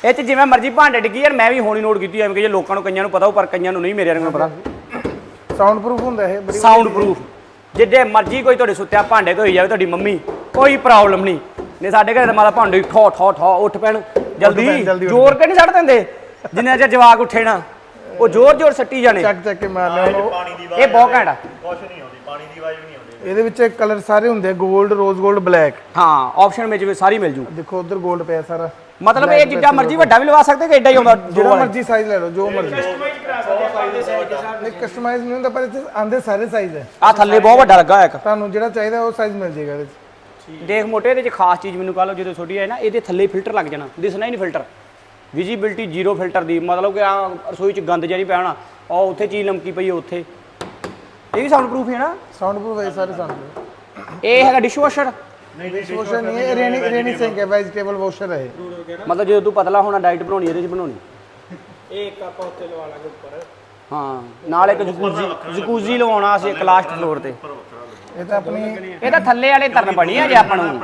ਇਹ ਚ ਜਿਵੇਂ ਮਰਜ਼ੀ ਭਾਂਡੇ ਡਿੱਗੀ ਯਾਰ ਮੈਂ ਵੀ ਹੋਣੀ ਨੋਟ ਕੀਤੀ ਐਵੇਂ ਕਿ ਜੇ ਲੋਕਾਂ ਨੂੰ ਕਈਆਂ ਨੂੰ ਪਤਾ ਹੋ ਪਰ ਕਈਆਂ ਨੂੰ ਨਹੀਂ ਮੇਰੇ ਨੂੰ ਪਤਾ। ਸਾਊਂਡ ਪ੍ਰੂਫ ਹੁੰਦਾ ਇਹ ਬੜੀ ਸਾਊਂਡ ਪ੍ਰੂਫ ਜਿੱਡੇ ਮਰਜ਼ੀ ਕੋਈ ਤੁਹਾਡੇ ਸੁੱਤਿਆ ਭਾਂਡੇ ਧੋਈ ਜਾਵੇ ਤੁਹਾਡੀ ਮੰਮੀ ਕੋਈ ਪ੍ਰੋਬਲਮ ਨਹੀਂ। ਨੇ ਸਾਡੇ ਘਰੇ ਤਾਂ ਮਾਤਾ ਭਾਂਡੇ ਠੋ ਠੋ ਠੋ ਉੱਠ ਪੈਣ ਜਲਦੀ। ਜ਼ੋਰ ਕੇ ਨਹੀਂ ਛੱਡ ਦਿੰਦੇ ਜਿੰਨੇ ਚਿਰ ਜਵਾਕ ਉੱਠੇ ਨਾ। ਉਹ ਜ਼ੋਰ ਜ਼ੋਰ ਸੱਟੀ ਜਾਣੇ। ਚੱਕ ਚੱਕ ਕੇ ਮਾਰਨੇ ਇਹ ਬਹੁਤ ਘੈਂਟ ਆ। ਕੁਝ ਨਹੀਂ ਆਉਂਦੀ ਪਾਣੀ ਦੀ ਆਵਾਜ਼ ਵੀ ਨਹੀਂ ਆਉਂਦੀ। ਇਹਦੇ ਵਿੱਚ ਕਲਰ ਸਾਰੇ ਹੁੰਦੇ 골ਡ ਰੋਜ਼ 골ਡ ਬਲੈਕ ਹਾਂ ਆਪਸ਼ਨ ਵਿੱਚ ਵੀ ਸਾਰੀ ਮਿਲ ਜੂ। ਦੇਖੋ ਉਧਰ 골ਡ ਪਿਆ ਸਾਰਾ। ਮਤਲਬ ਇਹ ਜਿੱਡਾ ਮਰਜ਼ੀ ਵੱਡਾ ਵੀ ਲਵਾ ਸਕਦੇ ਕਿ ਐਡਾ ਹੀ ਆਉਂਦਾ ਜਿਹੜਾ ਮਰਜ਼ੀ ਸਾਈਜ਼ ਲੈ ਲਓ ਜੋ ਮਰਜ਼ੀ। ਨਹੀਂ ਕਸਟਮਾਈਜ਼ ਨਹੀਂ ਹੁੰਦਾ ਪਰ ਇੱਥੇ ਆਂਦੇ ਸਾਰੇ ਸਾਈਜ਼ ਹੈ ਆ ਥੱਲੇ ਬਹੁਤ ਵੱਡਾ ਲੱਗਾ ਹੋਇਆ ਇੱਕ। ਤੁਹਾਨੂੰ ਜਿਹੜਾ ਚਾਹੀਦਾ ਉਹ ਸਾਈਜ਼ ਮਿਲ ਜਾਏਗਾ ਇਹਦੇ 'ਚ। ਦੇਖ ਮੋਟੇ ਇਹਦੇ ਚ ਖਾਸ ਚੀਜ਼ ਮੈਨੂੰ ਕਹ ਲਓ ਜਦੋਂ ਛੋਟੀ ਹੈ ਨਾ ਇਹਦੇ ਥੱਲੇ ਫਿਲਟਰ ਲੱਗ ਜਾਣਾ ਦਿਸਣਾ ਹੀ ਨਹੀਂ ਫਿਲਟਰ ਵਿਜ਼ਿਬਿਲਟੀ ਜ਼ੀਰੋ ਫਿਲਟਰ ਦੀ ਮਤਲਬ ਕਿ ਆ ਰਸੋਈ ਚ ਗੰਦ ਜਿਹਾ ਨਹੀਂ ਪੈਣਾ ਉਹ ਉੱਥੇ ਚੀਜ਼ ਲਮਕੀ ਪਈ ਹੈ ਉੱਥੇ। ਇਹ ਵੀ ਸਾਊਂਡ ਪ੍ਰੂਫ ਹੈ ਨਾ? ਸਾਊਂਡ ਪ੍ਰੂਫ ਹੈ ਸਾਰੇ ਸਾਊਂਡ ਇਹ ਹੈਗਾ ਡਿਸ਼ਵਾਸ਼ਰ ਵਾਸ਼ਰ ਨਹੀਂ ਹੈ ਰੇਨੀ ਰੇਨੀ ਸਿੰਕ ਹੈ ਵੈਜੀਟੇਬਲ ਵਾਸ਼ਰ ਹੈ। ਮਤਲਬ ਜਦੋਂ ਤੂੰ ਪਤਲਾ ਹੋਣਾ ਡਾਈਟ ਬਣਾਉਣੀ ਇਹਦੇ ਚ ਬਣਾਉਣੀ। ਇਹ ਇੱਕ ਆਪਾਂ ਉੱਤੇ ਲਵਾ ਲਾਂਗੇ ਉੱਪਰ। ਹਾਂ ਨਾਲ ਇੱਕ ਜਕੂਜ਼ੀ ਜਕੂਜ਼ੀ ਲਵਾਉਣਾ ਸੀ ਇੱਕ ਲਾਸਟ ਫਲੋਰ ਤੇ। ਇਹ ਤਾਂ ਆਪਣੀ ਇਹ ਤਾਂ ਥੱਲੇ ਵਾਲੇ ਤਰਨ ਬਣੀ ਆ ਜੇ ਆਪਾਂ ਨੂੰ।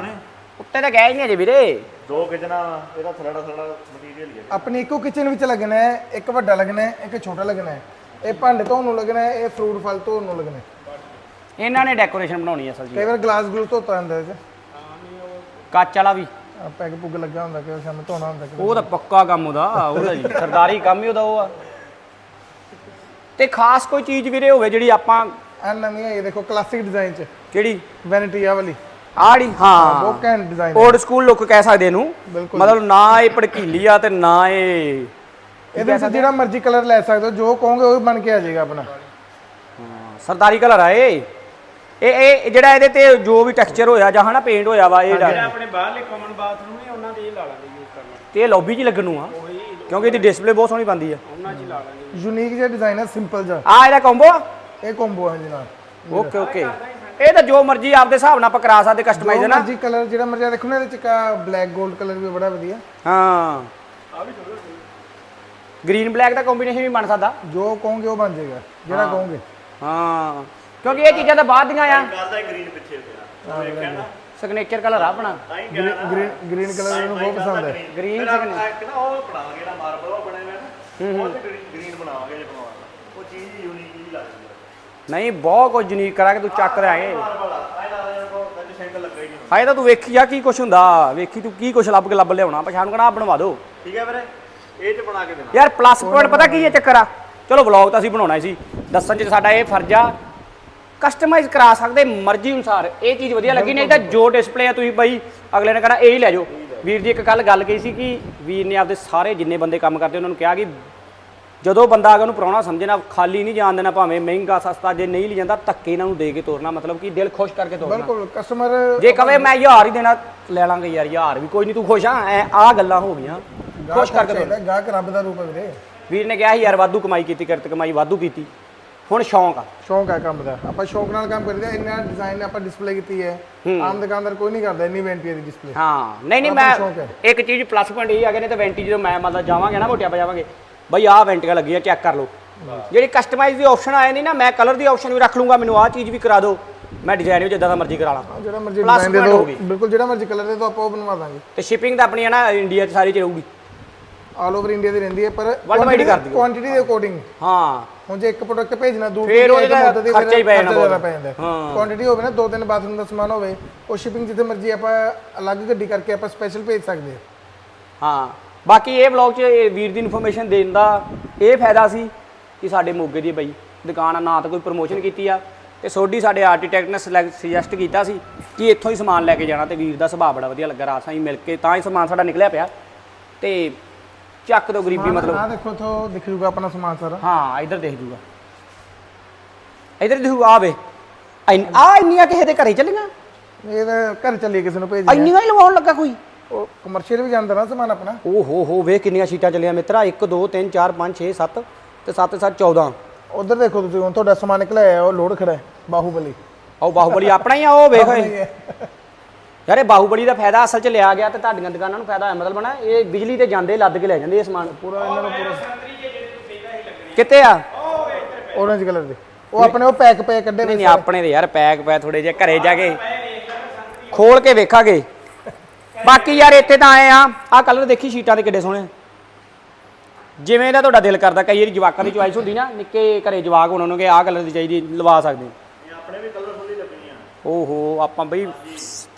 ਉੱਤੇ ਤਾਂ ਗਏ ਹੀ ਨਹੀਂ ਅਜੇ ਵੀਰੇ। ਦੋ ਕਿਚਨਾ ਇਹਦਾ ਥਲੜਾ ਥਲੜਾ ਮਟੀਰੀਅਲ ਹੀ ਹੈ। ਆਪਣੀ ਇੱਕੋ ਕਿਚਨ ਵਿੱਚ ਲੱਗਣਾ ਹੈ ਇੱਕ ਵੱਡਾ ਲੱਗਣਾ ਹੈ ਇੱਕ ਛੋਟਾ ਲੱਗਣਾ ਹੈ। ਇਹ ਭਾਂਡੇ ਧੋਣ ਨੂੰ ਲੱਗਣਾ ਹੈ ਇਹ ਫਰੂਟ ਫਲ ਧੋਣ ਨੂੰ ਲੱਗਣਾ ਹੈ। ਇਹਨਾਂ ਨੇ ਡੈਕੋਰੇਸ਼ਨ ਬਣਾਉਣੀ ਅਸਲ ਜੀ। ਕਈ ਵਾਰ ਗਲਾਸ ਗਲੂਸ ਧੋਤਾ ਹੁੰਦਾ 'ਚ। ਕੱਚ ਵਾਲਾ ਵੀ। ਪੈਗ ਪੁੱਗ ਲੱਗਾ ਹੁੰਦਾ ਕਿ ਸ਼ਾਮ ਧੋਣਾ ਹੁੰਦਾ ਕਿ ਉਹ ਤਾਂ ਪੱਕਾ ਕੰਮ ਉਹਦਾ ਉਹਦਾ ਜੀ ਸਰਦਾਰੀ ਕੰਮ ਹੀ ਉਹਦਾ ਉਹ ਆ। ਤੇ ਖਾਸ ਕੋਈ ਚੀਜ਼ ਵੀਰੇ ਹੋਵੇ ਜਿਹੜੀ ਆਪਾਂ ਆ ਨਵੀਂ ਹੈ ਇਹ ਦੇਖੋ ਕਲਾਸਿਕ ਡਿਜ਼ਾਈਨ 'ਚ। ਕਿਹੜੀ? ਵੈਨਿਟੀ ਆ ਵਾਲੀ। ਆੜੀ ਹਾਂ। ਬਹੁਤ ਘੈਂਟ ਡਿਜ਼ਾਈਨ 올ਡ ਸਕੂਲ ਲੁੱਕ ਕਹਿ ਸਕਦੇ ਇਹਨੂੰ। ਮਤਲਬ ਨਾ ਇਹ ਭੜਕੀਲੀ ਆ ਤੇ ਨਾ ਇਹ ਇਹਦੇ ਵਿੱਚ ਜਿਹੜਾ ਮਰਜ਼ੀ ਕਲਰ ਲੈ ਸਕਦੇ ਹੋ ਜੋ ਕਹੋਗੇ ਉਹ ਬਣ ਕੇ ਆ ਜਾਏਗਾ ਆਪਣਾ। ਸਰਦਾਰੀ ਕਲਰ ਆ ਇਹ। ਇਹ ਇਹ ਜਿਹੜਾ ਇਹਦੇ ਤੇ ਜੋ ਵੀ ਟੈਕਸਚਰ ਹੋਇਆ ਜਾਂ ਹਨਾ ਪੇਂਟ ਹੋਇਆ ਵਾ ਇਹ ਜਿਹੜਾ ਆਪਣੇ ਬਾਹਰਲੇ ਕਾਮਨ ਬਾਥਰੂਮ ਨੇ ਉਹਨਾਂ ਦੇ ਇਹ ਲਾ ਲਾਂਗੇ ਯੂਜ਼ ਕਰਨਾ ਤੇ ਇਹ ਲੌਬੀ 'ਚ ਲੱਗਣ ਨੂੰ ਆ ਕਿਉਂਕਿ ਇਹਦੀ ਡਿਸਪਲੇ ਬਹੁਤ ਸੋਹਣੀ ਬੰਦੀ ਆ। ਉਹਨਾਂ 'ਚ ਹੀ ਲਾ ਲਾਂਗੇ ਯੂਨੀਕ ਜਿਹਾ ਡਿਜ਼ਾਈਨ ਹੈ ਸਿੰਪਲ ਜਿਹਾ। ਆ ਇਹਦਾ ਕੰਬੋ ਇਹ ਕੰਬੋ ਹੈ ਜੀ ਨਾਲ। ਓਕੇ ਓਕੇ ਇਹ ਤਾਂ ਜੋ ਮਰਜ਼ੀ ਆਪਦੇ ਹਿਸਾਬ ਨਾਲ ਆਪਾਂ ਕਰਾ ਸਕਦੇ ਕਸਟਮਾਈਜ਼ ਜੋ ਨਾ? ਮਰਜ਼ੀ ਕਲਰ ਜਿਹੜਾ ਮਰਜ਼ੀ ਦੇਖੋ ਨਾ ਇਹਦੇ ਚ ਕਾ ਬਲੈਕ 골ਡ ਕਲਰ ਵੀ ਬੜਾ ਵਧੀਆ। ਹਾਂ। ਗ੍ਰੀਨ ਬਲੈਕ ਦਾ ਕੰਬੀਨੇਸ਼ਨ ਵੀ ਬਣ ਸਕਦਾ। ਜੋ ਕਹੋਗੇ ਉਹ ਬਣ ਜਾਏਗਾ ਜਿਹੜਾ ਕਹੋਗੇ। ਹਾਂ। ਕਿਉਂਕਿ ਇਹ ਚੀਜ਼ਾਂ ਤਾਂ ਬਾਅਦ ਦੀਆਂ ਆ। ਕਰਦਾ ਗ੍ਰੀਨ ਪਿੱਛੇ ਪਿਆ ਉਹ ਵੇਖਿਆ ਨਾ? ਸਿਗਨੇਚਰ ਕਲਰ ਆ ਆਪਣਾ। ਨਾ। ਗ੍ਰੀਨ ਗ੍ਰੀਨ ਕਲਰ ਇਹਨੂੰ ਬਹੁਤ ਪਸੰਦ ਹੈ। Green ਮੇਰਾ signature। ਇੱਕ ਨਾ ਉਹ ਬਣਾਵਾਂਗੇ ਜਿਹੜਾ ਮਾਰਬਲ ਉਹ ਬਣਿਆ ਹੋਇਆ ਨਾ ਉਹ ਤੇ ਗ੍ਰੀਨ ਬਣਾਵਾਂਗੇ ਜੇ ਬਣਾਉਣਾ ਉਹ ਚੀਜ਼ ਯੂਨੀਕ ਜੀ ਲੱਗਦੀ ਹੈ ਨਹੀਂ ਬਹੁਤ ਕੁਝ ਯੂਨੀਕ ਕਰਾਂਗੇ ਤੂੰ ਚੱਕ ਰਿਆਂਗੇ ਦਾ ਹਾਏ ਤਾਂ ਤੂੰ ਵੇਖੀ ਆ ਕੀ ਕੁਛ ਹੁੰਦਾ? ਵੇਖੀ ਤੂੰ ਕੀ ਕੁਛ ਲੱਭ ਕੇ ਲੱਭ ਲਿਆਉਣਾ? ਪਛਾਣ ਕਣਾ ਬਣਵਾ ਦਿਓ ਠੀਕ ਹੈ ਵੀਰੇ ਇਹ ਚ ਬਣਾ ਕੇ ਦੇਣਾ। ਯਾਰ ਪਲੱਸ ਪੁਆਇੰਟ ਪਤਾ ਕੀ ਹੈ ਚੱਕਰ ਆ? ਚਲੋ ਵਲੌਗ ਤਾਂ ਅਸੀਂ ਬਣਾਉਣਾ ਸੀ। ਦੱਸਣ ਚ ਸਾਡਾ ਇਹ ਫਰਜ਼ ਆ। ਕਸਟਮਾਈਜ਼ ਕਰਾ ਸਕਦੇ ਮਰਜ਼ੀ ਅਨੁਸਾਰ। ਇਹ ਚੀਜ਼ ਵਧੀਆ ਲੱਗੀ ਨਹੀਂ ਤਾਂ ਜੋ ਡਿਸਪਲੇ ਆ ਤੁਸੀਂ ਬਾਈ ਅਗਲੇ ਨੇ ਕਹਣਾ ਇਹ ਹੀ ਲੈ ਜਾਓ। ਵੀਰ ਜੀ ਇੱਕ ਕੱਲ ਗੱਲ ਕਹੀ ਸੀ ਕਿ ਵੀਰ ਨੇ ਆਪਦੇ ਸਾਰੇ ਜਿੰਨੇ ਬੰਦੇ ਕੰਮ ਕਰਦੇ ਉਹਨਾਂ ਨੂੰ ਕਿਹਾ ਕਿ ਜਦੋਂ ਬੰਦਾ ਅਗਰ ਉਹਨੂੰ ਪ੍ਰਾਹੁਣਾ ਸਮਝਣਾ ਖਾਲੀ ਨਹੀਂ ਜਾਣ ਦੇਣਾ ਭਾਵੇਂ ਮਹਿੰਗਾ ਸਸਤਾ ਜੇ ਨਹੀਂ ਲਈ ਜਾਂਦਾ ਧੱਕੇ ਇਹਨਾਂ ਨੂੰ ਦੇ ਕੇ ਤੋਰਨਾ ਮਤਲਬ ਕਿ ਦਿਲ ਖੁਸ਼ ਕਰਕੇ ਤੋਰਨਾ। ਬਿਲਕੁਲ ਕਸਟਮਰ ਜੇ ਕਵੇ ਮੈਂ ਹਜ਼ਾਰ ਹੀ ਦੇਣਾ ਲੈ ਲਾਂਗੇ ਯਾਰ ਹਜ਼ਾਰ ਵੀ ਕੋਈ ਨਹੀਂ ਤੂੰ ਖੁਸ਼ ਆ ਐ ਆ ਗੱਲਾਂ ਹੋ ਗਈਆਂ ਖੁਸ਼ ਕਰਕੇ ਤੋਰ। ਚਾਹੀਦਾ ਗਾਹਕ ਰੱਬ ਦਾ ਰੂਪ ਹੈ ਵੀਰੇ। ਵੀਰ ਨੇ ਕਿਹਾ ਸੀ ਯਾਰ ਵਾਧੂ ਕਮਾਈ ਕੀਤੀ ਕਿਰਤ ਕਮਾਈ ਵਾਧੂ ਕੀਤੀ ਹੁਣ ਸ਼ੌਂਕ ਆ। ਸ਼ੌਂਕ ਹੈ ਕੰਮ ਦਾ। ਆਪਾਂ ਸ਼ੌਂਕ ਨਾਲ ਕੰਮ ਕਰਦੇ ਆ ਇੰਨਾ ਡਿਜ਼ਾਈਨ ਆਪਾਂ ਡਿਸਪਲੇ ਕੀਤੀ ਹੈ ਆਮ ਦੁਕਾਨਦਾਰ ਕੋਈ ਨਹੀਂ ਕਰਦਾ ਇੰਨੀ ਵੈਂਟੀ ਦੀ ਡਿਸਪਲੇ ਹਾਂ ਨਹੀਂ ਨਹੀਂ ਮੈਂ। ਇੱਕ ਚੀਜ਼ ਪਲੱਸ ਪੁਆਇੰਟ ਇਹ ਆ ਗਏ ਨੇ ਤੇ ਵੈਂਟੀ ਜਦੋਂ ਮੈਂ ਮਤਲਬ ਜਾਵਾਂਗੇ ਨਾ ਮੋਟਿਆ ਪਾ ਜਾਵਾਂਗੇ ਬਈ ਆਹ ਵੈਂਟੀਆਂ ਲੱਗੀਆਂ ਚੈੱਕ ਕਰ ਲਓ। ਜਿਹੜੀ ਕਸਟਮਾਈਜ਼ ਦੀ ਆਪਸ਼ਨ ਆਏ ਨਹੀਂ ਨਾ ਮੈਂ ਕਲਰ ਦੀ ਆਪਸ਼ਨ ਵੀ ਰੱਖ ਲੂੰਗਾ ਮੈਨੂੰ ਆਹ ਚੀਜ਼ ਵੀ ਕਰਾ ਦਿਓ। ਮੈਂ ਡਿਜ਼ਾਈਨ ਵੀ ਜਿੱਦਾਂ ਦਾ ਮਰਜ਼ੀ ਕਰਾ ਲਾਂ। ਜਿਹੜਾ ਮਰਜ਼ੀ Plus ਡਿਜ਼ਾਈਨ ਦੇ point ਦਿਓ ਹੋਊਗੀ। ਬਿਲਕੁਲ ਜਿਹੜਾ ਮਰਜ਼ੀ ਕਲਰ ਦੇ ਦਿਓ ਆਪਾਂ ਉਹ ਬਣਵਾ ਦਾਂਗੇ। ਤੇ ਸ਼ਿਪਿੰਗ ਤਾਂ ਆਪਣੀ ਹੈ ਨਾ ਇੰਡੀਆ 'ਚ ਸਾਰੀ ਚ ਰਹੂਗੀ। ਆਲ ਓਵਰ ਇੰਡੀਆ ਦੀ ਰਹਿੰਦੀ ਹੈ ਪਰ ਹੀ ਕਰ ਦਿਓ। ਕੁਆਂਟੀਟੀ ਦੇ ਅਕੋਰਡਿੰਗ ਹਾਂ। ਹੁਣ ਜੇ ਇੱਕ ਪ੍ਰੋਡਕਟ ਭੇਜਣਾ ਦੂਰ ਫਿਰ ਉਹਦੇ ਦਾ ਖਰਚਾ ਹੀ ਪੈ ਜਾਣਾ ਬਹੁਤ। ਹਾਂ। ਕੁਆਂਟੀਟੀ ਹੋਵੇ ਨਾ ਦੋ ਤਿੰਨ ਬਾਥਰੂਮ ਦਾ ਸਮਾਨ ਹੋਵੇ ਉਹ ਸ਼ਿਪਿੰਗ ਜਿੱਥੇ ਮਰਜ਼ੀ ਆਪਾਂ ਅਲੱਗ ਗੱਡੀ ਕਰਕੇ ਆਪਾਂ ਸਪੈਸ਼ਲ ਭੇਜ ਸਕਦੇ ਹਾਂ। ਹਾਂ। ਬਾਕੀ ਇਹ ਵਲੌਗ 'ਚ ਇਹ ਵੀਰ ਦੀ ਇਨਫੋਰਮੇਸ਼ਨ ਦੇਣ ਦਾ ਇਹ ਫਾਇਦਾ ਸੀ ਕਿ ਸਾਡੇ ਮੋਗੇ ਦੀ ਬਈ ਦੁਕਾਨ ਆ ਨਾ ਤਾਂ ਕੋਈ ਪ੍ਰਮੋਸ਼ਨ ਕੀਤੀ ਆ ਤੇ ਸੋਢੀ ਸਾਡੇ ਆਰਕੀਟੈਕਟ ਨੇ ਸੁਜੈਸਟ ਕੀਤਾ ਸੀ ਕਿ ਇੱਥੋਂ ਹੀ ਸਮਾਨ ਲੈ ਕੇ ਜਾਣਾ ਤੇ ਵੀਰ ਦਾ ਸੁਭਾਅ ਬੜਾ ਵਧੀਆ ਲੱਗਾ ਰਾਤ ਸਾਈ ਮਿਲ ਕੇ ਤਾਂ ਹੀ ਸਮਾਨ ਸਾਡਾ ਨਿਕਲਿਆ ਪਿਆ ਤੇ ਚੱਕ ਦੋ ਗਰੀਬੀ ਮਤਲਬ। ਆਹ ਦੇਖੋ ਤੋਂ ਦਿਖ ਜੂਗਾ ਆਪਣਾ ਸਮਾਨ ਸਾਰਾ। ਹਾਂ ਇੱਧਰ ਦੇਖ ਜੂਗਾ। ਇੱਧਰ ਦੇਖੂ ਆ ਵੇ। ਇੰਨ- ਆ ਇੰਨੀਆਂ ਕਿਸੇ ਦੇ ਘਰੇ ਚੱਲੀਆਂ? ਇਹ ਤਾਂ ਘਰ ਚੱਲੀਏ ਕਿਸੇ ਨੂੰ ਭੇਜ ਇੰਨੀਆਂ ਹੀ ਲਵਾਉਣ ਲੱਗਾ ਕੋਈ? ਉਹ ਕਮਰਸ਼ੀਅਲ ਵੀ ਜਾਂਦਾ ਨਾ ਸਮਾਨ ਆਪਣਾ। ਓ ਹੋ ਹੋ ਵੇ ਕਿੰਨੀਆਂ ਸ਼ੀਟਾਂ ਚੱਲੀਆਂ ਮਿੱਤਰਾ। 1 2 3 4 5 6 7 ਤੇ 7 7 14 ਉਧਰ ਦੇਖੋ ਤੁਸੀਂ ਹੁਣ ਤੁਹਾਡਾ ਸਮਾਨ ਨਿਕਲਿਆ ਹੈ ਉਹ ਲੋਡ ਖੜਾ ਹੈ ਬਾਹੂਬਲੀ। ਆਓ ਬਾਹੂਬਲੀ ਆਪਣਾ ਹੀ ਆ ਉਹ ਵੇਖ। ਯਾਰ ਇਹ ਬਾਹੂਬਲੀ ਦਾ ਫਾਇਦਾ ਅਸਲ 'ਚ ਲਿਆ ਗਿਆ ਤੇ ਤੁਹਾਡੀਆਂ ਦੁਕਾਨਾਂ ਨੂੰ ਫਾਇਦਾ ਹੋਇਆ। ਮਤਲਬ ਨਾ ਇਹ ਬਿਜਲੀ ਤੇ ਜਾਂਦੇ ਲੱਦ ਕੇ ਲੈ ਜਾਂਦੇ ਇਹ ਸਮਾਨ। ਪੂਰਾ ਇਹਨਾਂ ਨੂੰ ਪੂਰਾ। ਕਿੱਥੇ ਆ? Orange ਕਲਰ ਦੇ। ਉਹ ਆਪਣੇ ਉਹ ਪੈਕ ਪੈ ਕੱਢੇ ਨਹੀਂ ਨਹੀਂ ਆਪਣੇ ਦੇ ਯਾਰ ਪੈਕ ਪੈ ਥੋੜੇ ਜਿਹਾ ਘਰੇ ਜਾ ਕੇ। ਖੋਲ ਕੇ ਵੇਖਾਂਗੇ। ਬਾਕੀ ਯਾਰ ਇੱਥੇ ਤਾਂ ਆਏ ਆ ਆ ਕਲਰ ਦੇਖੀ ਸ਼ੀਟਾਂ ਦੇ ਕਿੱਡੇ ਸੋਹਣੇ ਜਿਵੇਂ ਦਾ ਤੁਹਾਡਾ ਦਿਲ ਕਰਦਾ ਕਈ ਵਾਰੀ ਜਵਾਕਾਂ ਦੀ ਚੁਆਇਸ ਹੁੰਦੀ ਨਾ ਨਿੱਕੇ ਘਰੇ ਜਵਾਕ ਉਹਨਾਂ ਨੂੰ ਕਿ ਆਹ ਕਲਰ ਦੀ ਚਾਹੀਦੀ ਲਵਾ ਸਕਦੇ। ਆਪਣੇ ਵੀ ਓਹੋ ਆਪਾਂ ਬਈ